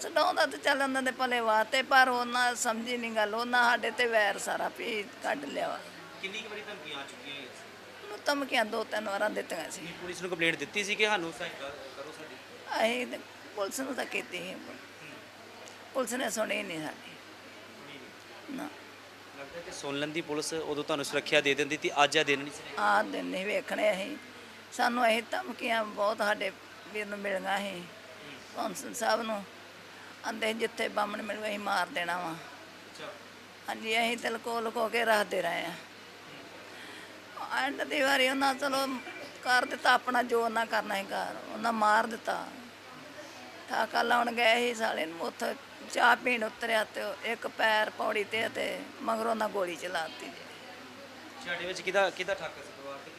ਛਡਾਉਂਦਾ ਤੇ ਚੱਲ ਉਹਨਾਂ ਦੇ ਭਲੇ ਵਾਸਤੇ ਪਰ ਉਹਨਾਂ ਸਮਝੀ ਨਹੀਂ ਗੱਲ ਉਹਨਾਂ ਸਾਡੇ ਤੇ ਵੈਰ ਸਾਰਾ ਵੀ ਕੱਢ ਲਿਆ ਵਾ। ਕਿੰਨੀ ਵਾਰੀ ਧਮਕੀਆਂ ਆ ਚੁੱਕੀਆਂ ਉਹਨੂੰ ਧਮਕੀਆਂ ਦੋ ਤਿੰਨ ਵਾਰਾਂ ਦਿੱਤੀਆਂ ਸੀ। ਪੁਲਿਸ ਨੂੰ ਕੰਪਲੇਂਟ ਦਿੱਤੀ ਸੀ ਕਿ ਸਾਨੂੰ ਸਹਾਇਤਾ ਕਰੋ ਸਾਡੀ? ਅਸੀਂ ਤੇ ਪੁਲਿਸ ਨੂੰ ਤਾਂ ਕੀਤੀ ਸੀ। ਪੁਲਿਸ ਨੇ ਸੁਣੀ ਨਹੀਂ ਸਾਡੀ। ਨਾ। ਲੱਗਦਾ ਕਿ ਸੁਣ ਲੈਂਦੀ ਪੁਲਿਸ ਉਦੋਂ ਤੁਹਾਨੂੰ ਸੁਰੱਖਿਆ ਦੇ ਦਿੰਦੀ ਤੇ ਅੱਜ ਆ ਦਿਨ ਨਹੀਂ ਸੀ। ਆਹ ਦਿਨ ਨਹੀਂ ਵੇਖਣੇ ਅਸੀਂ। ਸਾਨੂੰ ਇਹ ਧਮਕੀਆਂ ਬਹੁਤ ਸਾਡੇ ਵੀਰ ਨੂੰ ਮਿਲੀਆਂ ਸੀ ਕੌਂਸਲ ਸਾਹਿਬ ਨੂੰ। ਆਂਦੇ ਜਿੱਥੇ ਬਾਹਮਣ ਮਿਲੂ ਅਸੀਂ ਮਾਰ ਦੇਣਾ ਵਾ। ਹਾਂਜੀ ਅਸੀਂ ਤੇ ਲਕੋ ਲਕੋ ਕੇ ਰੱਖਦੇ ਰਹੇ ਆ। ਐਂਡ ਦੀ ਵਾਰੀ ਉਹਨਾਂ ਚਲੋ ਕਰ ਦਿੱਤਾ ਆਪਣਾ ਜੋ ਉਹਨਾਂ ਕਰਨਾ ਸੀ ਕਰ। ਉਹਨਾਂ ਮਾਰ ਦਿੱਤਾ। ਠਾਕਾ ਲਾਉਣ ਗਏ ਸੀ ਸਾਲੇ ਨੂੰ ਉੱਥੇ ਚਾਹ ਪੀਣ ਉਤਰਿਆ ਤੇ ਇੱਕ ਪੈਰ ਪੌੜੀ ਤੇ ਤੇ ਮਗਰੋਂ ਉਹਨਾਂ ਗੋਲੀ ਚਲਾਤੀ। ਜੀ ਸਾਡੇ ਵਿੱਚ ਕਿਹਦਾ ਕਿਹਦਾ ਠਾਕਾ ਸੀ ਪਰਿਵਾਰ ਤੇ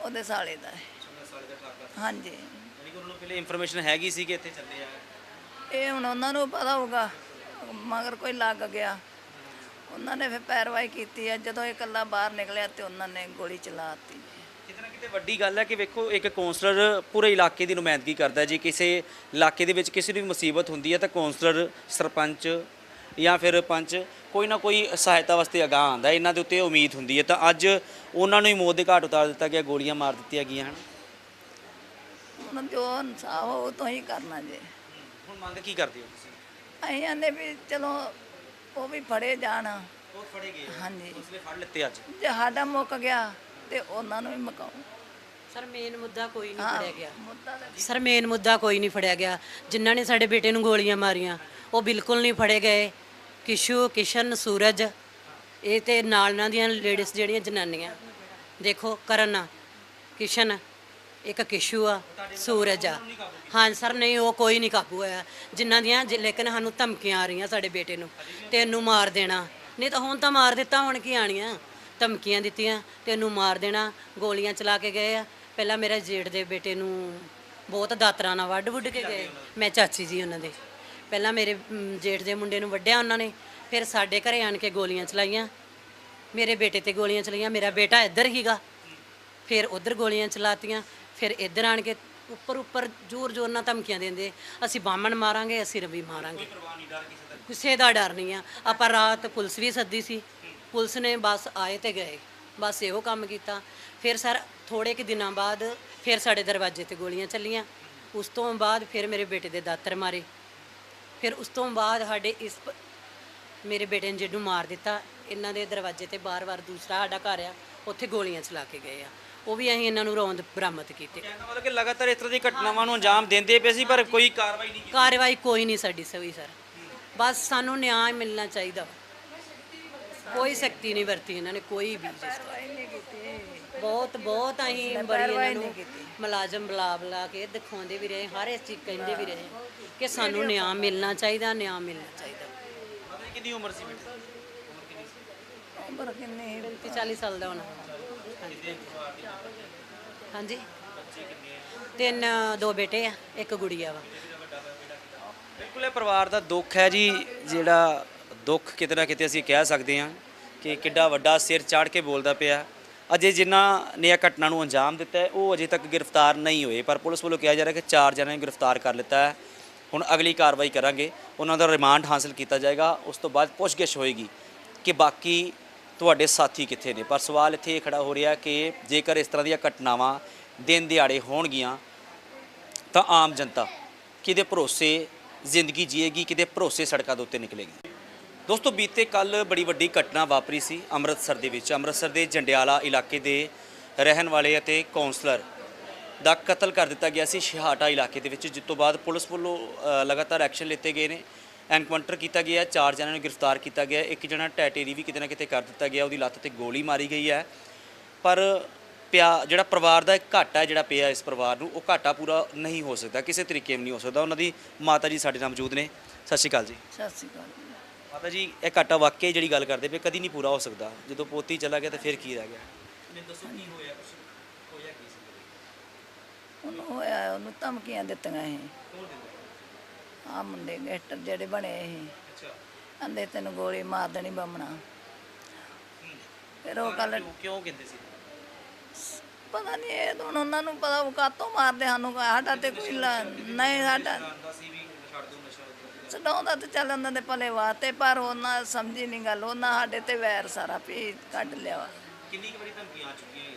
ਉਹਦੇ ਸਾਲੇ ਦਾ। ਹੈ। 16 ਸਾਲ ਦਾ ਠਾਕਾ ਹਾਂਜੀ। ਯਾਨੀ ਕਿ ਉਹਨਾਂ ਨੂੰ ਪਹਿਲੇ ਇਨਫੋਰਮੇਸ਼ਨ ਹੈਗੀ ਸੀ ਕਿ ਇੱਥੇ ਚੱਲੇ ਆ। ਇਹ ਹੁਣ ਉਹਨਾਂ ਨੂੰ ਪਤਾ ਹੋਊਗਾ ਮਗਰ ਕੋਈ ਲੱਗ ਗਿਆ। ਉਹਨਾਂ ਨੇ ਫਿਰ ਪੈਰਵਾਈ ਕੀਤੀ ਹੈ ਜਦੋਂ ਇਹ ਇਕੱਲਾ ਬਾਹਰ ਨਿਕਲਿਆ ਤੇ ਉਹਨਾਂ ਨੇ ਗੋਲੀ ਚਲਾਤੀ। ਕਿਤੇ ਨਾ ਕਿਤੇ ਵੱਡੀ ਗੱਲ ਹੈ ਕਿ ਵੇਖੋ ਇੱਕ ਕਾਉਂਸਲਰ ਪੂਰੇ ਇਲਾਕੇ ਦੀ ਨੁਮਾਇੰਦਗੀ ਕਰਦਾ ਹੈ। ਜੇ ਕਿਸੇ ਇਲਾਕੇ ਦੇ ਵਿੱਚ ਕਿਸੇ ਵੀ ਮੁਸੀਬਤ ਹੁੰਦੀ ਹੈ ਤਾਂ ਕਾਉਂਸਲਰ ਸਰਪੰਚ ਜਾਂ ਫਿਰ ਪੰਚ ਕੋਈ ਨਾ ਕੋਈ ਸਹਾਇਤਾ ਵਾਸਤੇ ਅਗਾਹ ਆਉਂਦਾ ਹੈ। ਇਹਨਾਂ ਦੇ ਉੱਤੇ ਉਮੀਦ ਹੁੰਦੀ ਹੈ। ਤਾਂ ਅੱਜ ਉਹਨਾਂ ਨੂੰ ਹੀ ਮੌਤ ਦੇ ਘਾਟ ਉਤਾਰ ਦਿੱਤਾ ਗਿਆ ਗੋਲੀਆਂ ਮਾਰ ਦਿੱਤੀਆਂ ਗਈਆਂ ਹਨ। ਹੁਣ ਜੋ ਇਨਸਾਫ ਉਹ ਤੋਂ ਹੀ ਕਰਨਾ ਜੇ। ਹੁਣ ਮੰਗ ਕੀ ਕਰਦੇ ਹੋ ਤੁਸੀਂ? ਅਸੀਂ ਆਂਦੇ ਵੀ ਚਲੋ ਉਹ ਵੀ ਫੜੇ ਜਾਣ। ਉਹ ਫੜੇ ਗਏ ਹਾਂਜੀ। ਉਸਨੇ ਫੜ ਲਿੱਤੇ ਅੱਜ? ਜੇ ਸਾਡਾ ਮੁੱਕ ਗਿਆ ਤੇ ਉਹਨਾਂ ਨੂੰ ਵੀ ਮੁਕਾਓ ਸਰ ਮੇਨ ਮੁੱਦਾ ਕੋਈ ਨਹੀਂ ਫੜਿਆ ਗਿਆ। ਮੁੱਦਾ ਤਾਂ ਸਰ ਮੇਨ ਮੁੱਦਾ ਕੋਈ ਨਹੀਂ ਫੜਿਆ ਗਿਆ। ਜਿਨ੍ਹਾਂ ਨੇ ਸਾਡੇ ਬੇਟੇ ਨੂੰ ਗੋਲੀਆਂ ਮਾਰੀਆਂ ਉਹ ਬਿਲਕੁਲ ਨਹੀਂ ਫੜੇ ਗਏ। ਕਿਸ਼ੂ ਕਿਸ਼ਨ ਸੂਰਜ ਇਹ ਤੇ ਨਾਲ ਨਾਲ ਦੀਆਂ ਲੇਡੀਜ਼ ਜਿਹੜੀਆਂ ਜਨਾਨੀਆਂ। ਦੇਖੋ ਕਰਨ ਕਿਸ਼ਨ। ਇੱਕ ਕਿਸ਼ੂ ਆ ਸੂਰਜ ਆ। ਹਾਂ ਸਰ ਨਹੀਂ ਉਹ ਕੋਈ ਨਹੀਂ ਕਾਬੂ ਆਇਆ ਜਿਨ੍ਹਾਂ ਦੀਆਂ ਜ- ਲੇਕਿਨ ਸਾਨੂੰ ਧਮਕੀਆਂ ਆ ਰਹੀਆਂ ਸਾਡੇ ਬੇਟੇ ਨੂੰ ਤੈਨੂੰ ਮਾਰ ਦੇਣਾ। ਨਹੀਂ ਤਾਂ ਹੁਣ ਤਾਂ ਮਾਰ ਦਿੱਤਾ ਹੁਣ ਕੀ ਆਣੀਆਂ? ਧਮਕੀਆਂ ਦਿੱਤੀਆਂ ਤੈਨੂੰ ਮਾਰ ਦੇਣਾ। ਗੋਲੀਆਂ ਚਲਾ ਕੇ ਗਏ ਆ। ਪਹਿਲਾਂ ਮੇਰੇ ਜੇਠ ਦੇ ਬੇਟੇ ਨੂੰ ਬਹੁਤ ਦਾਤਰਾਂ ਨਾਲ ਵੱਢ ਵੁੱਢ ਕੇ ਗਏ। ਮੈਂ ਚਾਚੀ ਜੀ ਉਹਨਾਂ ਦੇ। ਪਹਿਲਾਂ ਮੇਰੇ ਮ, ਜੇਠ ਦੇ ਮੁੰਡੇ ਨੂੰ ਵੱਢਿਆ ਉਹਨਾਂ ਨੇ। ਫਿਰ ਸਾਡੇ ਘਰੇ ਆਣ ਕੇ ਗੋਲੀਆਂ ਚਲਾਈਆਂ। ਮੇਰੇ ਬੇਟੇ ਤੇ ਗੋਲੀਆਂ ਚਲਾਈਆਂ। ਮੇਰਾ ਬੇਟਾ ਇੱਧਰ ਹੀਗਾ ਫਿਰ ਉਧਰ ਗੋਲੀਆਂ ਚਲਾਤੀਆਂ। ਫਿਰ ਇੱਧਰ ਆਣ ਕੇ ਉੱਪਰ ਉੱਪਰ ਜ਼ੋਰ ਜ਼ੋਰ ਨਾਲ ਧਮਕੀਆਂ ਦਿੰਦੇ ਅਸੀਂ ਬਾਹਮਣ ਮਾਰਾਂਗੇ ਅਸੀਂ ਰਵੀ ਮਾਰਾਂਗੇ। ਕਿਸੇ ਦਾ? ਡਰ ਨਹੀਂ ਆ। ਆਪਾਂ ਰਾਤ ਪੁਲਿਸ ਵੀ ਸੱਦੀ ਸੀ। ਪੁਲਿਸ ਨੇ ਬਸ ਆਏ ਤੇ ਗਏ। ਬਸ ਇਹੋ ਕੰਮ ਕੀਤਾ। ਫਿਰ ਸਰ ਥੋੜੇ ਕਿ ਦਿਨਾਂ ਬਾਅਦ ਫਿਰ ਸਾਡੇ ਦਰਵਾਜ਼ੇ ਤੇ ਗੋਲੀਆਂ ਚੱਲੀਆਂ। ਉਸ ਤੋਂ ਬਾਅਦ ਫਿਰ ਮੇਰੇ ਬੇਟੇ ਦੇ ਦਾਤਰ ਮਾਰੇ। ਫਿਰ ਉਸ ਤੋਂ ਬਾਅਦ ਸਾਡੇ ਇਸ ਮੇਰੇ ਬੇਟੇ ਨੇ ਜਿਹਨੂੰ ਮਾਰ ਦਿੱਤਾ। ਇਹਨਾਂ ਦੇ ਦਰਵਾਜ਼ੇ ਤੇ ਬਾਰ-ਬਾਰ ਦੂਸਰਾ ਸਾਡਾ ਘਰ ਆ। ਉੱਥੇ ਗੋਲੀਆਂ ਚਲਾ ਕੇ ਗਏ ਆ। ਉਹ ਵੀ ਅਸੀਂ ਇਹਨਾਂ ਨੂੰ ਰੌਂਦ ਬਰਾਮਦ ਕੀਤੇ। ਕਹਿੰਦਾ ਮਤਲਬ ਕਿ ਲਗਾਤਾਰ ਇਸ ਤਰ੍ਹਾਂ ਦੀ ਘਟਨਾਵਾਂ ਨੂੰ ਅੰਜਾਮ ਦਿੰਦੇ ਪਏ ਸੀ ਪਰ ਕੋਈ ਕਾਰਵਾਈ ਨਹੀਂ ਕੀਤੀ। ਕਾਰਵਾਈ ਕੋਈ ਨਹੀਂ ਸਾਡੀ ਸਹੀ ਸਰ। ਬਸ ਸਾਨੂੰ ਨਿਆਂ ਮਿਲਣਾ ਚਾਹੀਦਾ। ਕੋਈ ਸ਼ਕਤੀ ਨਹੀਂ ਵਰਤੀ ਇਹਨਾਂ ਨੇ ਕੋਈ ਵੀ ਜਿਸ ਤਰ੍ਹਾਂ। ਬਹੁਤ ਬਹੁਤ ਅਸੀਂ ਬੜੀ ਇਹਨਾਂ ਨੂੰ। ਮੁਲਾਜ਼ਮ ਬੁਲਾ ਬੁਲਾ ਕੇ ਦਿਖਾਉਂਦੇ ਵੀ ਰਹੇ ਹਰ ਇੱਕ ਚੀਜ਼ ਕਹਿੰਦੇ ਵੀ ਰਹੇ ਕਿ ਸਾਨੂੰ ਨਿਆਂ ਮਿਲਣਾ ਚਾਹੀਦਾ ਨਿਆਂ ਮਿਲਣਾ ਚਾਹੀਦਾ। ਮਤਲਬ ਕਿੰਨੀ ਉਮਰ ਸੀ ਬੇਟੇ? ਉਮਰ ਕਿੰਨੀ 35 40 ਸਾਲ ਦਾ ਹੋਣਾ। ਹਾਂਜੀ। ਤਿੰਨ, ਦੋ ਬੇਟੇ ਆ, ਇੱਕ ਗੁੜੀਆ ਵਾ। ਬਿਲਕੁਲ ਇਹ ਪਰਿਵਾਰ ਦਾ ਦੁੱਖ ਹੈ ਜੀ, ਜਿਹੜਾ ਦੁੱਖ ਕਿਤੇ ਨਾ ਕਿਤੇ ਅਸੀਂ ਕਹਿ ਸਕਦੇ ਹਾਂ ਕਿ ਕਿੱਡਾ ਵੱਡਾ ਸਿਰ ਚਾੜ ਕੇ ਬੋਲਦਾ ਪਿਆ। ਅਜੇ ਜਿਨ੍ਹਾਂ ਨੇ ਇਹ ਘਟਨਾ ਨੂੰ ਅੰਜਾਮ ਦਿੱਤਾ ਹੈ, ਉਹ ਅਜੇ ਤੱਕ ਗ੍ਰਿਫਤਾਰ ਨਹੀਂ ਹੋਏ, ਪਰ ਪੁਲਿਸ ਵੱਲੋਂ ਕਿਹਾ ਜਾ ਰਿਹਾ ਕਿ ਚਾਰ ਜਣਿਆਂ ਨੂੰ ਗ੍ਰਿਫਤਾਰ ਕਰ ਲਿੱਤਾ ਹੈ। ਹੁਣ ਅਗਲੀ ਕਾਰਵਾਈ ਕਰਾਂਗੇ, ਉਹਨਾਂ ਦਾ ਰਿਮਾਂਡ ਹਾਸਲ ਕੀਤਾ ਜਾਏਗਾ, ਉਸ ਤੋਂ ਬਾਅਦ ਪੁੱਛਗਿੱਛ ਹੋਏਗੀ ਕਿ ਬਾਕੀ ਤੁਹਾਡੇ ਸਾਥੀ ਕਿੱਥੇ ਨੇ? ਪਰ ਸਵਾਲ ਇੱਥੇ ਇਹ ਖੜਾ ਹੋ ਰਿਹਾ ਕਿ ਜੇਕਰ ਇਸ ਤਰ੍ਹਾਂ ਦੀਆਂ ਘਟਨਾਵਾਂ ਦਿਨ ਦਿਹਾੜੇ ਹੋਣਗੀਆਂ, ਤਾਂ ਆਮ ਜਨਤਾ ਕਿਤੇ ਭਰੋਸੇ ਜ਼ਿੰਦਗੀ ਜੀਏਗੀ ਕਿਤੇ ਭਰੋਸੇ ਸੜਕਾਂ ਦੇ ਉੱਤੇ ਨਿਕਲੇਗੀ? ਦੋਸਤੋ, ਬੀਤੇ ਕੱਲ ਬੜੀ ਵੱਡੀ ਘਟਨਾ ਵਾਪਰੀ ਸੀ ਅੰਮ੍ਰਿਤਸਰ ਦੇ ਵਿੱਚ। ਅੰਮ੍ਰਿਤਸਰ ਦੇ ਜੰਡਿਆਲਾ ਇਲਾਕੇ ਦੇ ਰਹਿਣ ਵਾਲੇ ਅਤੇ ਕਾਉਂਸਲਰ ਦਾ ਕਤਲ ਕਰ ਦਿੱਤਾ ਗਿਆ ਸੀ ਸ਼ਿਹਾਟਾ ਇਲਾਕੇ ਦੇ ਵਿੱਚ, ਜਿਸ ਤੋਂ ਬਾਅਦ ਪੁਲਿਸ ਵੱਲੋਂ ਲਗਾਤਾਰ ਐਕਸ਼ਨ ਲਿੱਤੇ ਗਏ ਨੇ। ਐਨਕਾਊਂਟਰ ਕੀਤਾ ਗਿਆ ਚਾਰ ਜਣਿਆਂ ਨੂੰ ਗ੍ਰਿਫਤਾਰ ਕੀਤਾ ਗਿਆ ਇੱਕ ਜਣਾ ਟੈਟੇਰੀ ਵੀ ਕਿਤੇ ਨਾ ਕਿਤੇ ਕਰ ਦਿੱਤਾ ਗਿਆ ਉਹਦੀ ਲੱਤ ਤੇ ਗੋਲੀ ਮਾਰੀ ਗਈ ਹੈ। ਪਰ ਪਿਆ ਜਿਹੜਾ ਪਰਿਵਾਰ ਦਾ ਇੱਕ ਘਾਟਾ ਹੈ ਜਿਹੜਾ ਪਿਆ ਇਸ ਪਰਿਵਾਰ ਨੂੰ ਉਹ ਘਾਟਾ ਪੂਰਾ ਨਹੀਂ ਹੋ ਸਕਦਾ ਕਿਸੇ ਤਰੀਕੇ ਵੀ ਨਹੀਂ ਹੋ ਸਕਦਾ। ਉਹਨਾਂ ਦੀ ਮਾਤਾ ਜੀ ਸਾਡੇ ਨਾਲ ਮੌਜੂਦ ਨੇ। ਸਤਿ ਸ਼੍ਰੀ ਅਕਾਲ ਜੀ। ਸਤਿ ਸ਼੍ਰੀ ਅਕਾਲ ਮਾਤਾ ਜੀ ਇਹ ਘਾਟਾ ਵਾਕਈ ਜਿਹੜੀ ਗੱਲ ਕਰਦੇ ਪਏ ਕਦੀ ਨਹੀਂ ਪੂਰਾ ਹੋ ਸਕਦਾ। ਜਦੋਂ ਪੋਤੀ ਚਲਾ ਗਿਆ ਤਾਂ ਫਿਰ ਕੀ ਰਹਿ ਗਿਆ? ਮੈਨੂੰ ਦੱਸੋ ਕੀ ਹੋਇਆ? ਕੁਛ ਹੋਇਆ ਕੀ ਸੀ? ਉਹਨੂੰ ਹੋਇਆ ਉਹਨੂੰ ਧਮਕੀਆਂ ਦਿੱਤੀਆਂ ਦਿੰਦਾ ਆ ਮੁੰਡੇ ਗੈਸਟਰ ਜਿਹੜੇ ਬਣੇ ਸੀ। ਅੱਛਾ। ਕਹਿੰਦੇ ਤੈਨੂੰ ਗੋਲੀ ਮਾਰ ਦੇਣੀ ਬੰਮਣਾ। ਫਿਰ ਉਹ ਕੱਲ ਕਿਉਂ- ਕਿਉਂ ਕਹਿੰਦੇ ਸੀ? ਪਤਾ ਨਹੀਂ ਇਹ ਤਾਂ ਹੁਣ ਉਹਨਾਂ ਨੂੰ ਪਤਾ ਉਹ ਕਾਤੋਂ ਮਾਰਦੇ ਸਾਨੂੰ ਸਾਡਾ ਤੇ ਕੋਈ ਲਾ- ਨਹੀਂ ਸਾਡਾ। ਜਾਣਦਾ ਸੀ ਵੀ ਛੱਡ ਦੋ ਨਸ਼ਾ ਛਡਾਉਂਦਾ ਤੇ ਚੱਲ ਉਹਨਾਂ ਦੇ ਭਲੇ ਵਾਸਤੇ ਪਰ ਉਹਨਾਂ ਸਮਝੀ ਨਹੀਂ ਗੱਲ ਉਹਨਾਂ ਸਾਡੇ ਤੇ ਵੈਰ ਸਾਰਾ ਵੀ ਕੱਢ ਲਿਆ। ਵਾ ਕਿੰਨੀ ਕੁ ਵਾਰੀ ਧਮਕੀਆਂ ਆ ਚੁੱਕੀਆਂ ਹੈ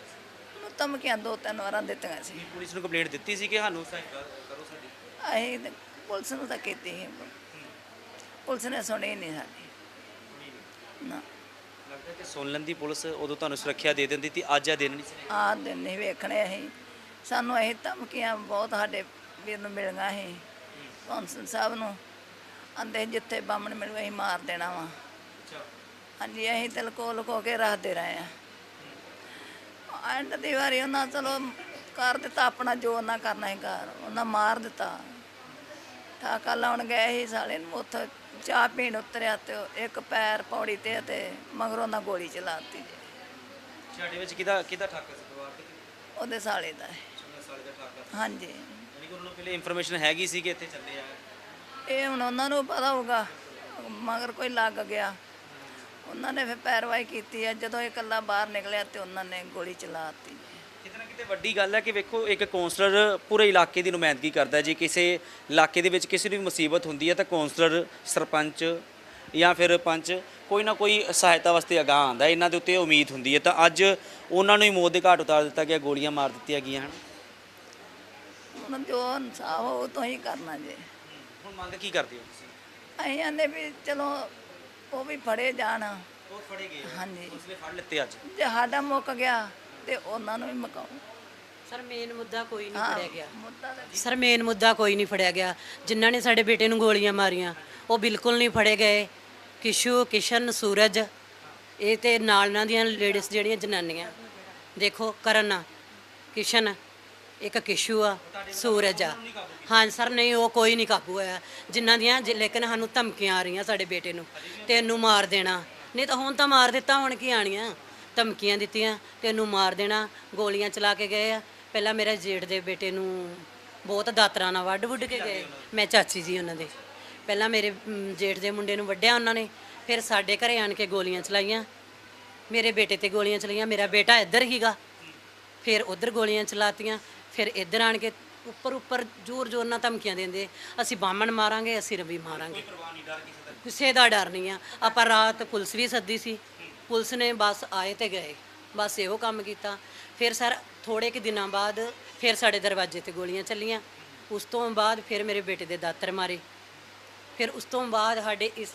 ਉਹਨੂੰ ਧਮਕੀਆਂ ਦੋ ਤਿੰਨ ਵਾਰਾਂ ਦਿੱਤੀਆਂ ਸੀ। ਪੁਲਿਸ ਨੂੰ ਕੰਪਲੇਂਟ ਦਿੱਤੀ ਸੀ ਕਿ ਸਾਨੂੰ ਸਹਾਇਤਾ ਕਰੋ ਸਾਡੀ? ਅਸੀਂ ਤੇ ਪੁਲਿਸ ਨੂੰ ਤਾਂ ਕੀਤੀ ਸੀ। ਪੁਲਿਸ ਨੇ ਸੁਣੀ ਨਹੀਂ ਸਾਡੀ। ਨਾ। ਲੱਗਦਾ ਕਿ ਸੁਣ ਲੈਂਦੀ ਪੁਲਿਸ ਉਦੋਂ ਤੁਹਾਨੂੰ ਸੁਰੱਖਿਆ ਦੇ ਦਿੰਦੀ ਤੀ ਅੱਜ ਆ ਦਿਨ ਨਹੀਂ ਸੀ। ਆਹ ਦਿਨ ਨਹੀਂ ਵੇਖਣੇ ਅਸੀਂ। ਸਾਨੂੰ ਇਹ ਧਮਕੀਆਂ ਬਹੁਤ ਸਾਡੇ ਵੀਰ ਨੂੰ ਮਿਲੀਆਂ ਸੀ। ਕੌਂਸਲ ਸਾਹਿਬ ਨੂੰ। ਆਂਦੇ ਜਿੱਥੇ ਬਾਮਣ ਮਿਲੂ ਅਸੀਂ ਮਾਰ ਦੇਣਾ ਵਾ। ਹਾਂਜੀ ਅਸੀਂ ਤੇ ਲਕੋ ਲਕੋ ਕੇ ਰੱਖਦੇ ਰਹੇ ਆ ਐਂਡ ਦੀ ਵਾਰੀ ਉਹਨਾਂ ਚਲੋ ਕਰ ਦਿੱਤਾ ਆਪਣਾ ਜੋ ਉਹਨਾਂ ਕਰਨਾ ਸੀ ਕਰ ਉਹਨਾਂ ਮਾਰ ਦਿੱਤਾ। ਠਾਕਾ ਲਾਉਣ ਗਏ ਸੀ ਸਾਲੇ ਨੂੰ ਉੱਥੇ ਚਾਹ ਪੀਣ ਉਤਰਿਆ ਤੇ ਇੱਕ ਪੈਰ ਪੌੜੀ ਤੇ ਤੇ ਮਗਰੋਂ ਉਹਨਾਂ ਗੋਲੀ ਚਲਾਤੀ ਜੀ। ਸਾਡੇ ਵਿੱਚ ਕਿਹਦਾ ਕਿਹਦਾ ਠਾਕਾ ਸੀ? ਪਰਿਵਾਰ ਤੇ ਉਹਦੇ ਸਾਲੇ ਦਾ। ਹੈ। 16 ਸਾਲ ਦਾ ਠਾਕਾ ਹਾਂਜੀ। ਯਾਨੀ ਕਿ ਉਹਨਾਂ ਨੂੰ ਪਹਿਲੇ ਇਨਫੋਰਮੇਸ਼ਨ ਹੈਗੀ ਸੀ ਕਿ ਇੱਥੇ ਚੱਲੇ ਆ? ਇਹ ਹੁਣ ਉਹਨਾਂ ਨੂੰ ਪਤਾ ਹੋਊਗਾ ਮਗਰ ਕੋਈ ਲੱਗ ਗਿਆ। ਉਹਨਾਂ ਨੇ ਫਿਰ ਪੈਰਵਾਈ ਕੀਤੀ ਹੈ ਜਦੋਂ ਇਹ ਇਕੱਲਾ ਬਾਹਰ ਨਿਕਲਿਆ ਤੇ ਉਹਨਾਂ ਨੇ ਗੋਲੀ ਚਲਾਤੀ ਕਿਤੇ ਵੱਡੀ ਗੱਲ ਹੈ ਕਿ ਵੇਖੋ ਇੱਕ ਕਾਉਂਸਲਰ ਪੂਰੇ ਇਲਾਕੇ ਦੀ ਨੁਮਾਇੰਦਗੀ ਕਰਦਾ ਹੈ। ਜੇ ਕਿਸੇ ਇਲਾਕੇ ਦੇ ਵਿੱਚ ਕਿਸੇ ਨੂੰ ਵੀ ਮੁਸੀਬਤ ਹੁੰਦੀ ਹੈ ਤਾਂ ਕਾਉਂਸਲਰ ਸਰਪੰਚ ਜਾਂ ਫਿਰ ਪੰਚ ਕੋਈ ਨਾ ਕੋਈ ਸਹਾਇਤਾ ਵਾਸਤੇ ਅਗਾਹ ਆਉਂਦਾ ਹੈ। ਇਹਨਾਂ ਦੇ ਉੱਤੇ ਉਮੀਦ ਹੁੰਦੀ ਹੈ। ਤਾਂ ਅੱਜ ਉਹਨਾਂ ਨੂੰ ਹੀ ਮੌਤ ਦੇ ਘਾਟ ਉਤਾਰ ਦਿੱਤਾ ਗਿਆ ਗੋਲੀਆਂ ਮਾਰ ਦਿੱਤੀਆਂ ਗਈਆਂ ਹਨ? ਉਹਨਾਂ ਜੋ ਇਨਸਾਫ ਉਹ ਤੋਂ ਹੀ ਕਰਨਾ ਜੇ। ਹੁਣ ਮੰਗ ਕੀ ਕਰਦੇ ਹੋ ਤੁਸੀਂ? ਅਸੀਂ ਆਂਦੇ ਵੀ ਚਲੋ ਉਹ ਵੀ ਫੜੇ ਜਾਣ। ਉਹ ਫੜੇ ਗਏ ਹਾਂਜੀ। ਉਸਨੇ ਫੜ ਲਿੱਤੇ ਅੱਜ? ਜੇ ਸਾਡਾ ਮੁੱਕ ਗਿਆ ਤੇ ਉਹਨਾਂ ਨੂੰ ਵੀ ਮੁਕਾਓ ਸਰ ਮੇਨ ਮੁੱਦਾ ਕੋਈ ਨਹੀਂ ਫੜਿਆ ਗਿਆ। ਮੁੱਦਾ ਤਾਂ ਸਰ ਮੇਨ ਮੁੱਦਾ ਕੋਈ ਨਹੀਂ ਫੜਿਆ ਗਿਆ। ਜਿਨ੍ਹਾਂ ਨੇ ਸਾਡੇ ਬੇਟੇ ਨੂੰ ਗੋਲੀਆਂ ਮਾਰੀਆਂ ਉਹ ਬਿਲਕੁਲ ਨਹੀਂ ਫੜੇ ਗਏ। ਕਿਸ਼ੂ ਕਿਸ਼ਨ ਸੂਰਜ ਇਹ ਤੇ ਨਾਲ ਨਾਲ ਦੀਆਂ ਲੇਡੀਜ਼ ਜਿਹੜੀਆਂ ਜਨਾਨੀਆਂ। ਦੇਖੋ ਕਰਨ ਆ, ਕਿਸ਼ਨ ਇੱਕ ਕਿਸ਼ੂ ਆ ਸੂਰਜ ਆ। ਹਾਂ ਸਰ ਨਹੀਂ ਉਹ ਕੋਈ ਨਹੀਂ ਕਾਬੂ ਹੋਇਆ। ਜਿਨ੍ਹਾਂ ਦੀਆਂ ਜੇ- ਲੇਕਿਨ ਸਾਨੂੰ ਧਮਕੀਆਂ ਆ ਰਹੀਆਂ ਸਾਡੇ ਬੇਟੇ ਨੂੰ। ਤੈਨੂੰ ਮਾਰ ਦੇਣਾ। ਨਹੀਂ ਤਾਂ ਹੁਣ ਤਾਂ ਮਾਰ ਦਿੱਤਾ ਹੁਣ ਕੀ ਆਣੀਆਂ? ਧਮਕੀਆਂ ਦਿੱਤੀਆਂ ਤੈਨੂੰ ਮਾਰ ਦੇਣਾ ਗੋਲੀਆਂ ਚਲਾ ਕੇ ਗਏ ਆ। ਪਹਿਲਾਂ ਮੇਰੇ ਜੇਠ ਦੇ ਬੇਟੇ ਨੂੰ ਬਹੁਤ ਦਾਤਰਾਂ ਨਾਲ ਵੱਢ ਵੁੱਢ ਕੇ ਗਏ। ਮੈਂ ਚਾਚੀ ਜੀ ਉਹਨਾਂ ਦੇ। ਪਹਿਲਾਂ ਮੇਰੇ ਜੇਠ ਦੇ ਮੁੰਡੇ ਨੂੰ ਵੱਢਿਆ ਉਹਨਾਂ ਨੇ। ਫਿਰ ਸਾਡੇ ਘਰੇ ਆਣ ਕੇ ਗੋਲੀਆਂ ਚਲਾਈਆਂ। ਮੇਰੇ ਬੇਟੇ ਤੇ ਗੋਲੀਆਂ ਚਲਾਈਆਂ। ਮੇਰਾ ਬੇਟਾ ਇੱਧਰ ਹੀਗਾ ਫਿਰ ਉਧਰ ਗੋਲੀਆਂ ਚਲਾਤੀਆਂ। ਫਿਰ ਇੱਧਰ ਆਣ ਕੇ ਉੱਪਰ ਉੱਪਰ ਜ਼ੋਰ ਜ਼ੋਰ ਨਾਲ ਧਮਕੀਆਂ ਦਿੰਦੇ। ਅਸੀਂ ਬਾਹਮਣ ਮਾਰਾਂਗੇ ਅਸੀਂ ਰਵੀ ਮਾਰਾਂਗੇ। ਕਿਸੇ ਦਾ ਡਰ ਨਹੀਂ ਆ। ਆਪਾਂ ਰਾਤ ਪੁਲਿਸ ਵੀ ਸੱਦੀ ਸੀ। ਪੁਲਿਸ ਨੇ ਬਸ ਆਏ ਤੇ ਗਏ। ਬਸ ਇਹੋ ਕੰਮ ਕੀਤਾ। ਫਿਰ ਸਰ ਥੋੜੇ ਕਿ ਦਿਨਾਂ ਬਾਅਦ ਫਿਰ ਸਾਡੇ ਦਰਵਾਜ਼ੇ ਤੇ ਗੋਲੀਆਂ ਚੱਲੀਆਂ। ਉਸ ਤੋਂ ਬਾਅਦ ਫਿਰ ਮੇਰੇ ਬੇਟੇ ਦੇ ਦਾਤਰ ਮਾਰੇ। ਫਿਰ ਉਸ ਤੋਂ ਬਾਅਦ ਸਾਡੇ ਇਸ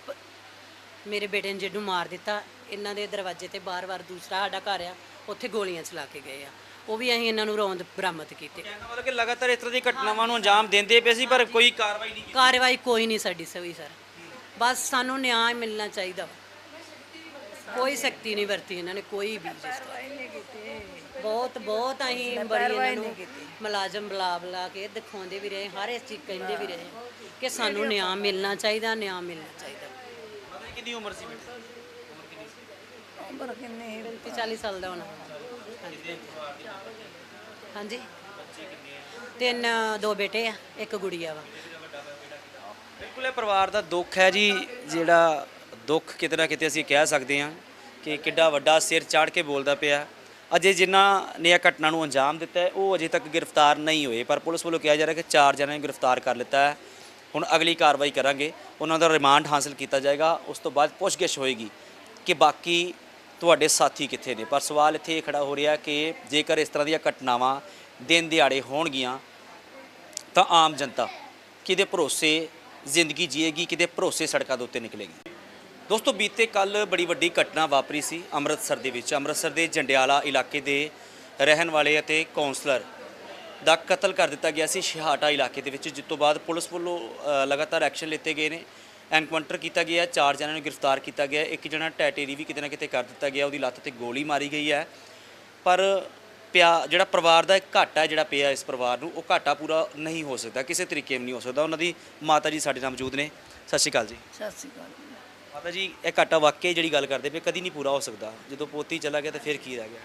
ਮੇਰੇ ਬੇਟੇ ਨੇ ਜਿਹਨੂੰ ਮਾਰ ਦਿੱਤਾ। ਇਹਨਾਂ ਦੇ ਦਰਵਾਜ਼ੇ ਤੇ ਬਾਰ-ਬਾਰ ਦੂਸਰਾ ਸਾਡਾ ਘਰ ਆ। ਉੱਥੇ ਗੋਲੀਆਂ ਚਲਾ ਕੇ ਗਏ ਆ। ਉਹ ਵੀ ਅਸੀਂ ਇਹਨਾਂ ਨੂੰ ਰੌਂਦ ਬਰਾਮਦ ਕੀਤੇ। ਕਹਿੰਦਾ ਮਤਲਬ ਕਿ ਲਗਾਤਾਰ ਇਸ ਤਰ੍ਹਾਂ ਦੀ ਘਟਨਾਵਾਂ ਨੂੰ ਅੰਜਾਮ ਦਿੰਦੇ ਪਏ ਸੀ ਪਰ ਕੋਈ ਕਾਰਵਾਈ ਨਹੀਂ ਕੀਤੀ। ਕਾਰਵਾਈ ਕੋਈ ਨਹੀਂ ਸਾਡੀ ਸਹੀ ਸਰ। ਬਸ ਸਾਨੂੰ ਨਿਆਂ ਮਿਲਣਾ ਚਾਹੀਦਾ। ਕੋਈ ਸ਼ਕਤੀ ਨਹੀਂ ਵਰਤੀ ਇਹਨਾਂ ਨੇ ਕੋਈ ਵੀ ਜਿਸ ਤਰ੍ਹਾਂ। ਬਹੁਤ ਬਹੁਤ ਅਸੀਂ ਬੜੀ ਇਹਨਾਂ ਨੂੰ। ਮੁਲਾਜ਼ਮ ਬੁਲਾ ਬੁਲਾ ਕੇ ਦਿਖਾਉਂਦੇ ਵੀ ਰਹੇ ਹਰ ਇੱਕ ਚੀਜ਼ ਕਹਿੰਦੇ ਵੀ ਰਹੇ ਕਿ ਸਾਨੂੰ ਨਿਆਂ ਮਿਲਣਾ ਚਾਹੀਦਾ ਨਿਆਂ ਮਿਲਣਾ ਚਾਹੀਦਾ। ਪਤਾ ਕਿੰਨੀ ਉਮਰ ਸੀ ਬੇਟੇ? ਉਮਰ ਕਿੰਨੀ ਸੀ? ਉਮਰ ਕਿੰਨੀ 35 40 ਸਾਲ ਦਾ ਹੋਣਾ। ਹਾਂਜੀ। ਤਿੰਨ ਦੋ ਬੇਟੇ ਆ ਇੱਕ ਗੁੜੀਆ ਵਾ। ਬਿਲਕੁਲ ਇਹ ਪਰਿਵਾਰ ਦਾ ਦੁੱਖ ਹੈ ਜੀ ਜਿਹੜਾ ਦੁੱਖ ਕਿਤੇ ਨਾ ਕਿਤੇ ਅਸੀਂ ਕਹਿ ਸਕਦੇ ਹਾਂ ਕਿ ਕਿੱਡਾ ਵੱਡਾ ਸਿਰ ਚਾੜ ਕੇ ਬੋਲਦਾ ਪਿਆ। ਅਜੇ ਜਿਨ੍ਹਾਂ ਨੇ ਇਹ ਘਟਨਾ ਨੂੰ ਅੰਜਾਮ ਦਿੱਤਾ ਉਹ ਅਜੇ ਤੱਕ ਗ੍ਰਿਫਤਾਰ ਨਹੀਂ ਹੋਏ, ਪਰ ਪੁਲਿਸ ਵੱਲੋਂ ਕਿਹਾ ਜਾ ਰਿਹਾ ਕਿ ਚਾਰ ਜਣਿਆਂ ਨੂੰ ਗ੍ਰਿਫਤਾਰ ਕਰ ਲਿੱਤਾ ਹੈ। ਹੁਣ ਅਗਲੀ ਕਾਰਵਾਈ ਕਰਾਂਗੇ, ਉਹਨਾਂ ਦਾ ਰਿਮਾਂਡ ਹਾਸਲ ਕੀਤਾ ਜਾਏਗਾ, ਉਸ ਤੋਂ ਬਾਅਦ ਪੁੱਛਗਿੱਛ ਹੋਏਗੀ ਕਿ ਬਾਕੀ ਤੁਹਾਡੇ ਸਾਥੀ ਕਿੱਥੇ ਨੇ। ਪਰ ਸਵਾਲ ਇੱਥੇ ਇਹ ਖੜਾ ਹੋ ਰਿਹਾ ਕਿ ਜੇਕਰ ਇਸ ਤਰ੍ਹਾਂ ਦੀਆਂ ਘਟਨਾਵਾਂ ਦਿਨ ਦਿਹਾੜੇ ਹੋਣਗੀਆਂ, ਤਾਂ ਆਮ ਜਨਤਾ ਕਿਹਦੇ ਭਰੋਸੇ ਜ਼ਿੰਦਗੀ ਜੀਏਗੀ, ਕਿਹਦੇ ਭਰੋਸੇ ਸੜਕਾਂ ਦੇ ਉੱਤੇ ਨਿਕਲੇਗੀ? ਦੋਸਤੋ, ਬੀਤੇ ਕੱਲ ਬੜੀ ਵੱਡੀ ਘਟਨਾ ਵਾਪਰੀ ਸੀ ਅੰਮ੍ਰਿਤਸਰ ਦੇ ਵਿੱਚ। ਅੰਮ੍ਰਿਤਸਰ ਦੇ ਜੰਡਿਆਲਾ ਇਲਾਕੇ ਦੇ ਰਹਿਣ ਵਾਲੇ ਅਤੇ ਕਾਉਂਸਲਰ ਦਾ ਕਤਲ ਕਰ ਦਿੱਤਾ ਗਿਆ ਸੀ ਸ਼ਿਹਾਟਾ ਇਲਾਕੇ ਦੇ ਵਿੱਚ। ਜਿਸ ਤੋਂ ਬਾਅਦ ਪੁਲਿਸ ਵੱਲੋਂ ਲਗਾਤਾਰ ਐਕਸ਼ਨ ਲਿੱਤੇ ਗਏ ਨੇ। ਐਨਕਾਊਂਟਰ ਕੀਤਾ ਗਿਆ ਚਾਰ ਜਣਿਆਂ ਨੂੰ ਗ੍ਰਿਫਤਾਰ ਕੀਤਾ ਗਿਆ ਇੱਕ ਜਣਾ ਟੈਟੇਰੀ ਵੀ ਕਿਤੇ ਨਾ ਕਿਤੇ ਕਰ ਦਿੱਤਾ ਗਿਆ, ਉਹਦੀ ਲੱਤ ਤੇ ਗੋਲੀ ਮਾਰੀ ਗਈ ਹੈ। ਪਰ ਪਿਆ, ਜਿਹੜਾ ਪਰਿਵਾਰ ਦਾ ਇੱਕ ਘਾਟਾ ਜਿਹੜਾ ਪਿਆ ਇਸ ਪਰਿਵਾਰ ਨੂੰ, ਉਹ ਘਾਟਾ ਪੂਰਾ ਨਹੀਂ ਹੋ ਸਕਦਾ। ਕਿਸੇ ਤਰੀਕੇ ਵੀ ਨਹੀਂ ਹੋ ਸਕਦਾ। ਉਹਨਾਂ ਦੀ ਮਾਤਾ ਜੀ ਸਾਡੇ ਨਾਲ ਮੌਜੂਦ ਨੇ। ਸਤਿ ਸ਼੍ਰੀ ਅਕਾਲ ਜੀ। ਸਤਿ ਸ਼੍ਰੀ ਅਕਾਲ। ਮਾਤਾ ਜੀ ਇਹ ਘਾਟਾ ਵਾਕਈ ਜਿਹੜੀ ਗੱਲ ਕਰਦੇ ਪਏ ਕਦੀ ਨਹੀਂ ਪੂਰਾ ਹੋ ਸਕਦਾ। ਜਦੋਂ ਪੋਤੀ ਚਲਾ ਗਿਆ ਤਾਂ ਫਿਰ ਕੀ ਰਹਿ ਗਿਆ?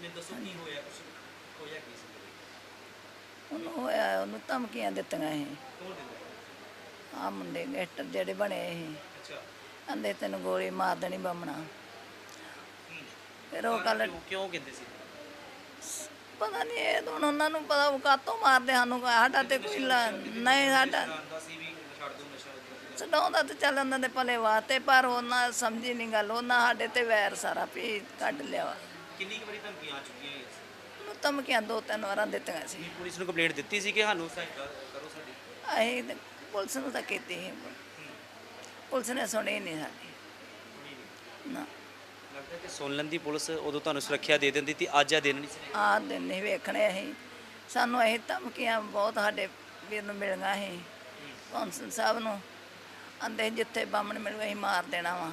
ਮੈਨੂੰ ਦੱਸੋ ਕੀ ਹੋਇਆ ਕੁਛ ਹੋਇਆ ਕੀ ਸੀ? ਉਹਨੂੰ ਹੋਇਆ ਉਹਨੂੰ ਧਮਕੀਆਂ ਦਿੱਤੀਆਂ ਸੀ। ਕੌਣ ਦਿੰਦਾ? ਆ ਮੁੰਡੇ ਗੈਸਟਰ ਜਿਹੜੇ ਬਣੇ ਸੀ। ਅੱਛਾ। ਕਹਿੰਦੇ ਤੈਨੂੰ ਗੋਲੀ ਮਾਰ ਦੇਣੀ ਬੰਮਣਾ ਫਿਰ ਉਹ ਗੱਲ ਕਿਉਂ ਕਿਉਂ ਕਹਿੰਦੇ ਸੀ? ਪਤਾ ਨਹੀਂ ਇਹ ਤਾਂ ਹੁਣ ਉਹਨਾਂ ਨੂੰ ਪਤਾ ਉਹ ਕਾਤੋਂ ਮਾਰਦੇ ਸਾਨੂੰ ਸਾਡਾ ਤੇ ਕੋਈ ਲਾ- ਨਹੀਂ ਸਾਡਾ ਜਾਣਦਾ ਸੀ ਵੀ ਛੱਡ ਦੋ ਨਸ਼ਾ ਛਡਾਉਂਦਾ ਤੇ ਚੱਲ ਉਹਨਾਂ ਦੇ ਭਲੇ ਵਾਸਤੇ ਪਰ ਉਹਨਾਂ ਸਮਝੀ ਨਹੀਂ ਗੱਲ ਉਹਨਾਂ ਸਾਡੇ ਤੇ ਵੈਰ ਸਾਰਾ ਵੀ ਕੱਢ ਲਿਆ ਵਾ। ਕਿੰਨੀ ਕੁ ਵਾਰੀ ਧਮਕੀਆਂ ਆ ਚੁੱਕੀਆਂ ਇਸ ਉਹਨੂੰ ਧਮਕੀਆਂ ਦੋ ਤਿੰਨ ਵਾਰਾਂ ਦਿੱਤੀਆਂ ਸੀ। ਪੁਲਿਸ ਨੂੰ ਕੰਪਲੇਂਟ ਦਿੱਤੀ ਸੀ ਕਿ ਸਾਨੂੰ ਸਹਾਇਤਾ ਕਰੋ ਸਾਡੀ? ਅਸੀਂ ਤੇ ਪੁਲਿਸ ਨੂੰ ਤਾਂ ਕੀਤੀ ਸੀ। ਪੁਲਿਸ ਨੇ ਸੁਣੀ ਨਹੀਂ ਸਾਡੀ। ਨਾ। ਲੱਗਦਾ ਕਿ ਸੁਣ ਲੈਂਦੀ ਪੁਲਿਸ ਉਦੋਂ ਤੁਹਾਨੂੰ ਸੁਰੱਖਿਆ ਦੇ ਦਿੰਦੀ ਤੇ ਅੱਜ ਆ ਦਿਨ ਨਹੀਂ ਸੀ। ਆ ਦਿਨ ਨਹੀਂ ਵੇਖਣੇ ਅਸੀਂ। ਸਾਨੂੰ ਇਹ ਧਮਕੀਆਂ ਬਹੁਤ ਸਾਡੇ ਵੀਰ ਨੂੰ ਮਿਲੀਆਂ ਸੀ ਕੌਂਸਲ ਸਾਹਿਬ ਨੂੰ। ਆਂਦੇ ਜਿੱਥੇ ਬਾਮਣ ਮਿਲੂ ਅਸੀਂ ਮਾਰ ਦੇਣਾ ਵਾ।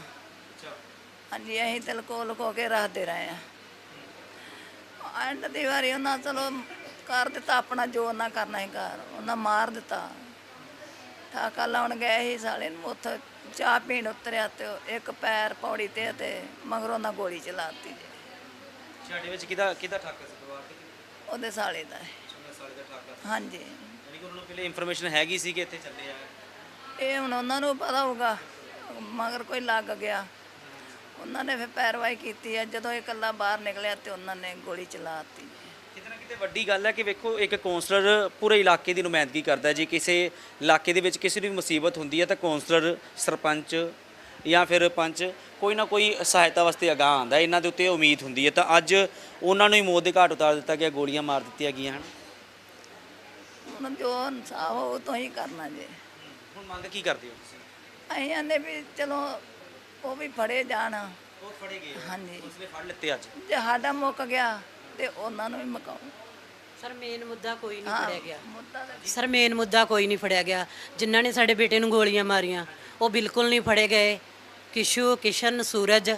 ਹਾਂਜੀ ਅਸੀਂ ਤੇ ਲਕੋ ਲਕੋ ਕੇ ਰੱਖਦੇ ਰਹੇ ਆ ਐਂਡ ਦੀ ਵਾਰੀ ਉਹਨਾਂ ਚਲੋ ਕਰ ਦਿੱਤਾ ਆਪਣਾ ਜੋ ਉਹਨਾਂ ਕਰਨਾ ਸੀ ਕਰ। ਉਹਨਾਂ ਮਾਰ ਦਿੱਤਾ। ਠਾਕਾ ਲਾਉਣ ਗਏ ਸੀ ਸਾਲੇ ਨੂੰ ਉੱਥੇ ਚਾਹ ਪੀਣ ਉਤਰਿਆ ਤੇ ਇੱਕ ਪੈਰ ਪੌੜੀ ਤੇ ਤੇ ਮਗਰੋਂ ਉਹਨਾਂ ਗੋਲੀ ਚਲਾਤੀ। ਜੀ ਸਾਡੇ ਵਿੱਚ ਕਿਹਦਾ ਕਿਹਦਾ ਠਾਕਾ ਸੀ? ਪਰਿਵਾਰ ਦੇ ਉਹਦੇ ਸਾਲੇ ਦਾ। ਹੈ। 16 ਸਾਲ ਦਾ ਠਾਕਾ ਹਾਂਜੀ। ਯਾਨੀ ਕਿ ਉਹਨਾਂ ਨੂੰ ਪਹਿਲੇ ਇਨਫੋਰਮੇਸ਼ਨ ਹੈਗੀ ਸੀ ਕਿ ਇੱਥੇ ਚੱਲੇ ਆ। ਇਹ ਹੁਣ ਉਹਨਾਂ ਨੂੰ ਪਤਾ ਹੋਊਗਾ ਮਗਰ ਕੋਈ ਲੱਗ ਗਿਆ। ਉਹਨਾਂ ਨੇ ਫਿਰ ਪੈਰਵਾਈ ਕੀਤੀ ਹੈ ਜਦੋਂ ਇਹ ਇਕੱਲਾ ਬਾਹਰ ਨਿਕਲਿਆ ਤੇ ਉਹਨਾਂ ਨੇ ਗੋਲੀ ਚਲਾਤੀ ਕਿਤੇ ਨਾ ਕਿਤੇ ਵੱਡੀ ਗੱਲ ਹੈ ਕਿ ਵੇਖੋ ਇੱਕ ਕਾਉਂਸਲਰ ਪੂਰੇ ਇਲਾਕੇ ਦੀ ਨੁਮਾਇੰਦਗੀ ਕਰਦਾ ਜੇ ਕਿਸੇ ਇਲਾਕੇ ਦੇ ਵਿੱਚ ਕਿਸੇ ਨੂੰ ਵੀ ਮੁਸੀਬਤ ਹੁੰਦੀ ਹੈ ਤਾਂ ਕਾਉਂਸਲਰ ਸਰਪੰਚ ਜਾਂ ਫਿਰ ਪੰਚ ਕੋਈ ਨਾ ਕੋਈ ਸਹਾਇਤਾ ਵਾਸਤੇ ਅਗਾਹ ਆਉਂਦਾ ਇਹਨਾਂ ਦੇ ਉੱਤੇ ਉਮੀਦ ਹੁੰਦੀ ਹੈ। ਤਾਂ ਅੱਜ ਉਹਨਾਂ ਨੂੰ ਹੀ ਮੌਤ ਦੇ ਘਾਟ ਉਤਾਰ ਦਿੱਤਾ ਗਿਆ ਗੋਲੀਆਂ ਮਾਰ ਦਿੱਤੀਆਂ ਗਈਆਂ ਹਨ? ਹੁਣ ਜੋ ਇਨਸਾਫ ਉਹ ਤੋਂ ਹੀ ਕਰਨਾ ਜੇ। ਮੰਗ ਕੀ ਕਰਦੇ ਹੋ ਤੁਸੀਂ? ਅਸੀਂ ਆਂਦੇ ਵੀ ਚਲੋ ਉਹ ਵੀ ਫੜੇ ਜਾਣ। ਉਹ ਫੜੇ ਗਏ। ਹਾਂਜੀ। ਉਸਨੇ ਫੜ ਲਿੱਤੇ ਅੱਜ? ਜੇ ਸਾਡਾ ਮੁੱਕ ਗਿਆ ਤੇ ਉਹਨਾਂ ਨੂੰ ਵੀ ਮੁਕਾਓ ਸਰ ਮੇਨ ਮੁੱਦਾ ਕੋਈ ਨਹੀਂ ਫੜਿਆ ਗਿਆ। ਮੁੱਦਾ ਤਾਂ ਸਰ ਮੇਨ ਮੁੱਦਾ ਕੋਈ ਨਹੀਂ ਫੜਿਆ ਗਿਆ। ਜਿਨ੍ਹਾਂ ਨੇ ਸਾਡੇ ਬੇਟੇ ਨੂੰ ਗੋਲੀਆਂ ਮਾਰੀਆਂ ਉਹ ਬਿਲਕੁਲ ਨਹੀਂ ਫੜੇ ਗਏ। ਕਿਸ਼ੂ ਕਿਸ਼ਨ ਸੂਰਜ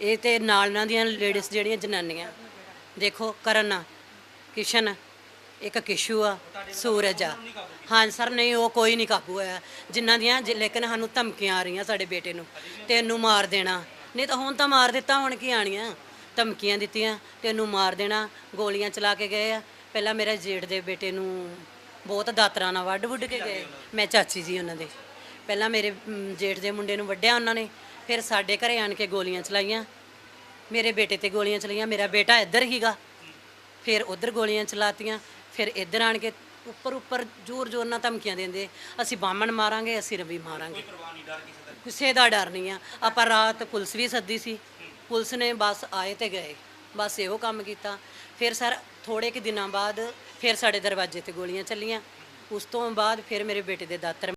ਇਹ ਤੇ ਨਾਲ ਨਾਲ ਦੀਆਂ ਲੇਡੀਜ਼ ਜਿਹੜੀਆਂ ਜਨਾਨੀਆਂ। ਦੇਖੋ ਕਰਨ ਕਿਸ਼ਨ। ਇੱਕ ਕਿਸ਼ੂ ਆ ਸੂਰਜ ਆ। ਹਾਂ ਸਰ ਨਹੀਂ ਉਹ ਕੋਈ ਨਹੀਂ ਕਾਬੂ ਹੋਇਆ। ਜਿਨ੍ਹਾਂ ਦੀਆਂ ਜ- ਲੇਕਿਨ ਸਾਨੂੰ ਧਮਕੀਆਂ ਆ ਰਹੀਆਂ ਸਾਡੇ ਬੇਟੇ ਨੂੰ ਤੈਨੂੰ ਮਾਰ ਦੇਣਾ। ਨਹੀਂ ਤਾਂ ਹੁਣ ਤਾਂ ਮਾਰ ਦਿੱਤਾ ਹੁਣ ਕੀ ਆਣੀਆਂ? ਧਮਕੀਆਂ ਦਿੱਤੀਆਂ ਤੈਨੂੰ ਮਾਰ ਦੇਣਾ। ਗੋਲੀਆਂ ਚਲਾ ਕੇ ਗਏ ਆ। ਪਹਿਲਾਂ ਮੇਰੇ ਜੇਠ ਦੇ ਬੇਟੇ ਨੂੰ ਬਹੁਤ ਦਾਤਰਾ ਨਾਲ ਵੱਢ ਵੁੱਢ ਕੇ ਗਏ। ਮੈਂ ਚਾਚੀ ਜੀ ਉਹਨਾਂ ਦੇ। ਪਹਿਲਾਂ ਮੇਰੇ ਮ, ਜੇਠ ਦੇ ਮੁੰਡੇ ਨੂੰ ਵੱਢਿਆ ਉਹਨਾਂ ਨੇ। ਫਿਰ ਸਾਡੇ ਘਰੇ ਆਣ ਕੇ ਗੋਲੀਆਂ ਚਲਾਈਆਂ। ਮੇਰੇ ਬੇਟੇ ਤੇ ਗੋਲੀਆਂ ਚਲਾਈਆਂ। ਮੇਰਾ ਬੇਟਾ ਇੱਧਰ ਹੀਗਾ ਫਿਰ ਉਧਰ ਗੋਲੀਆਂ ਚਲਾਤੀਆਂ। ਫਿਰ ਇੱਧਰ ਆਣ ਕੇ ਉੱਪਰ ਉੱਪਰ ਜ਼ੋਰ ਜ਼ੋਰ ਨਾਲ ਧਮਕੀਆਂ ਦਿੰਦੇ ਅਸੀਂ ਬਾਹਮਣ ਮਾਰਾਂਗੇ ਅਸੀਂ ਰਵੀ ਮਾਰਾਂਗੇ। ਕਿਸੇ ਦਾ? ਡਰ ਨਹੀਂ ਆ। ਆਪਾਂ ਰਾਤ ਪੁਲਿਸ ਵੀ ਸੱਦੀ ਸੀ। ਪੁਲਿਸ ਨੇ ਬਸ ਆਏ ਤੇ ਗਏ। ਬਸ ਇਹੋ ਕੰਮ ਕੀਤਾ। ਫਿਰ ਸਰ ਥੋੜੇ ਕਿ ਦਿਨਾਂ ਬਾਅਦ ਫਿਰ ਸਾਡੇ ਦਰਵਾਜ਼ੇ ਤੇ ਗੋਲੀਆਂ ਚੱਲੀਆਂ। ਉਸ ਤੋਂ ਬਾਅਦ ਫਿਰ ਮੇਰੇ ਬੇਟੇ ਦੇ ਦਾਤਰ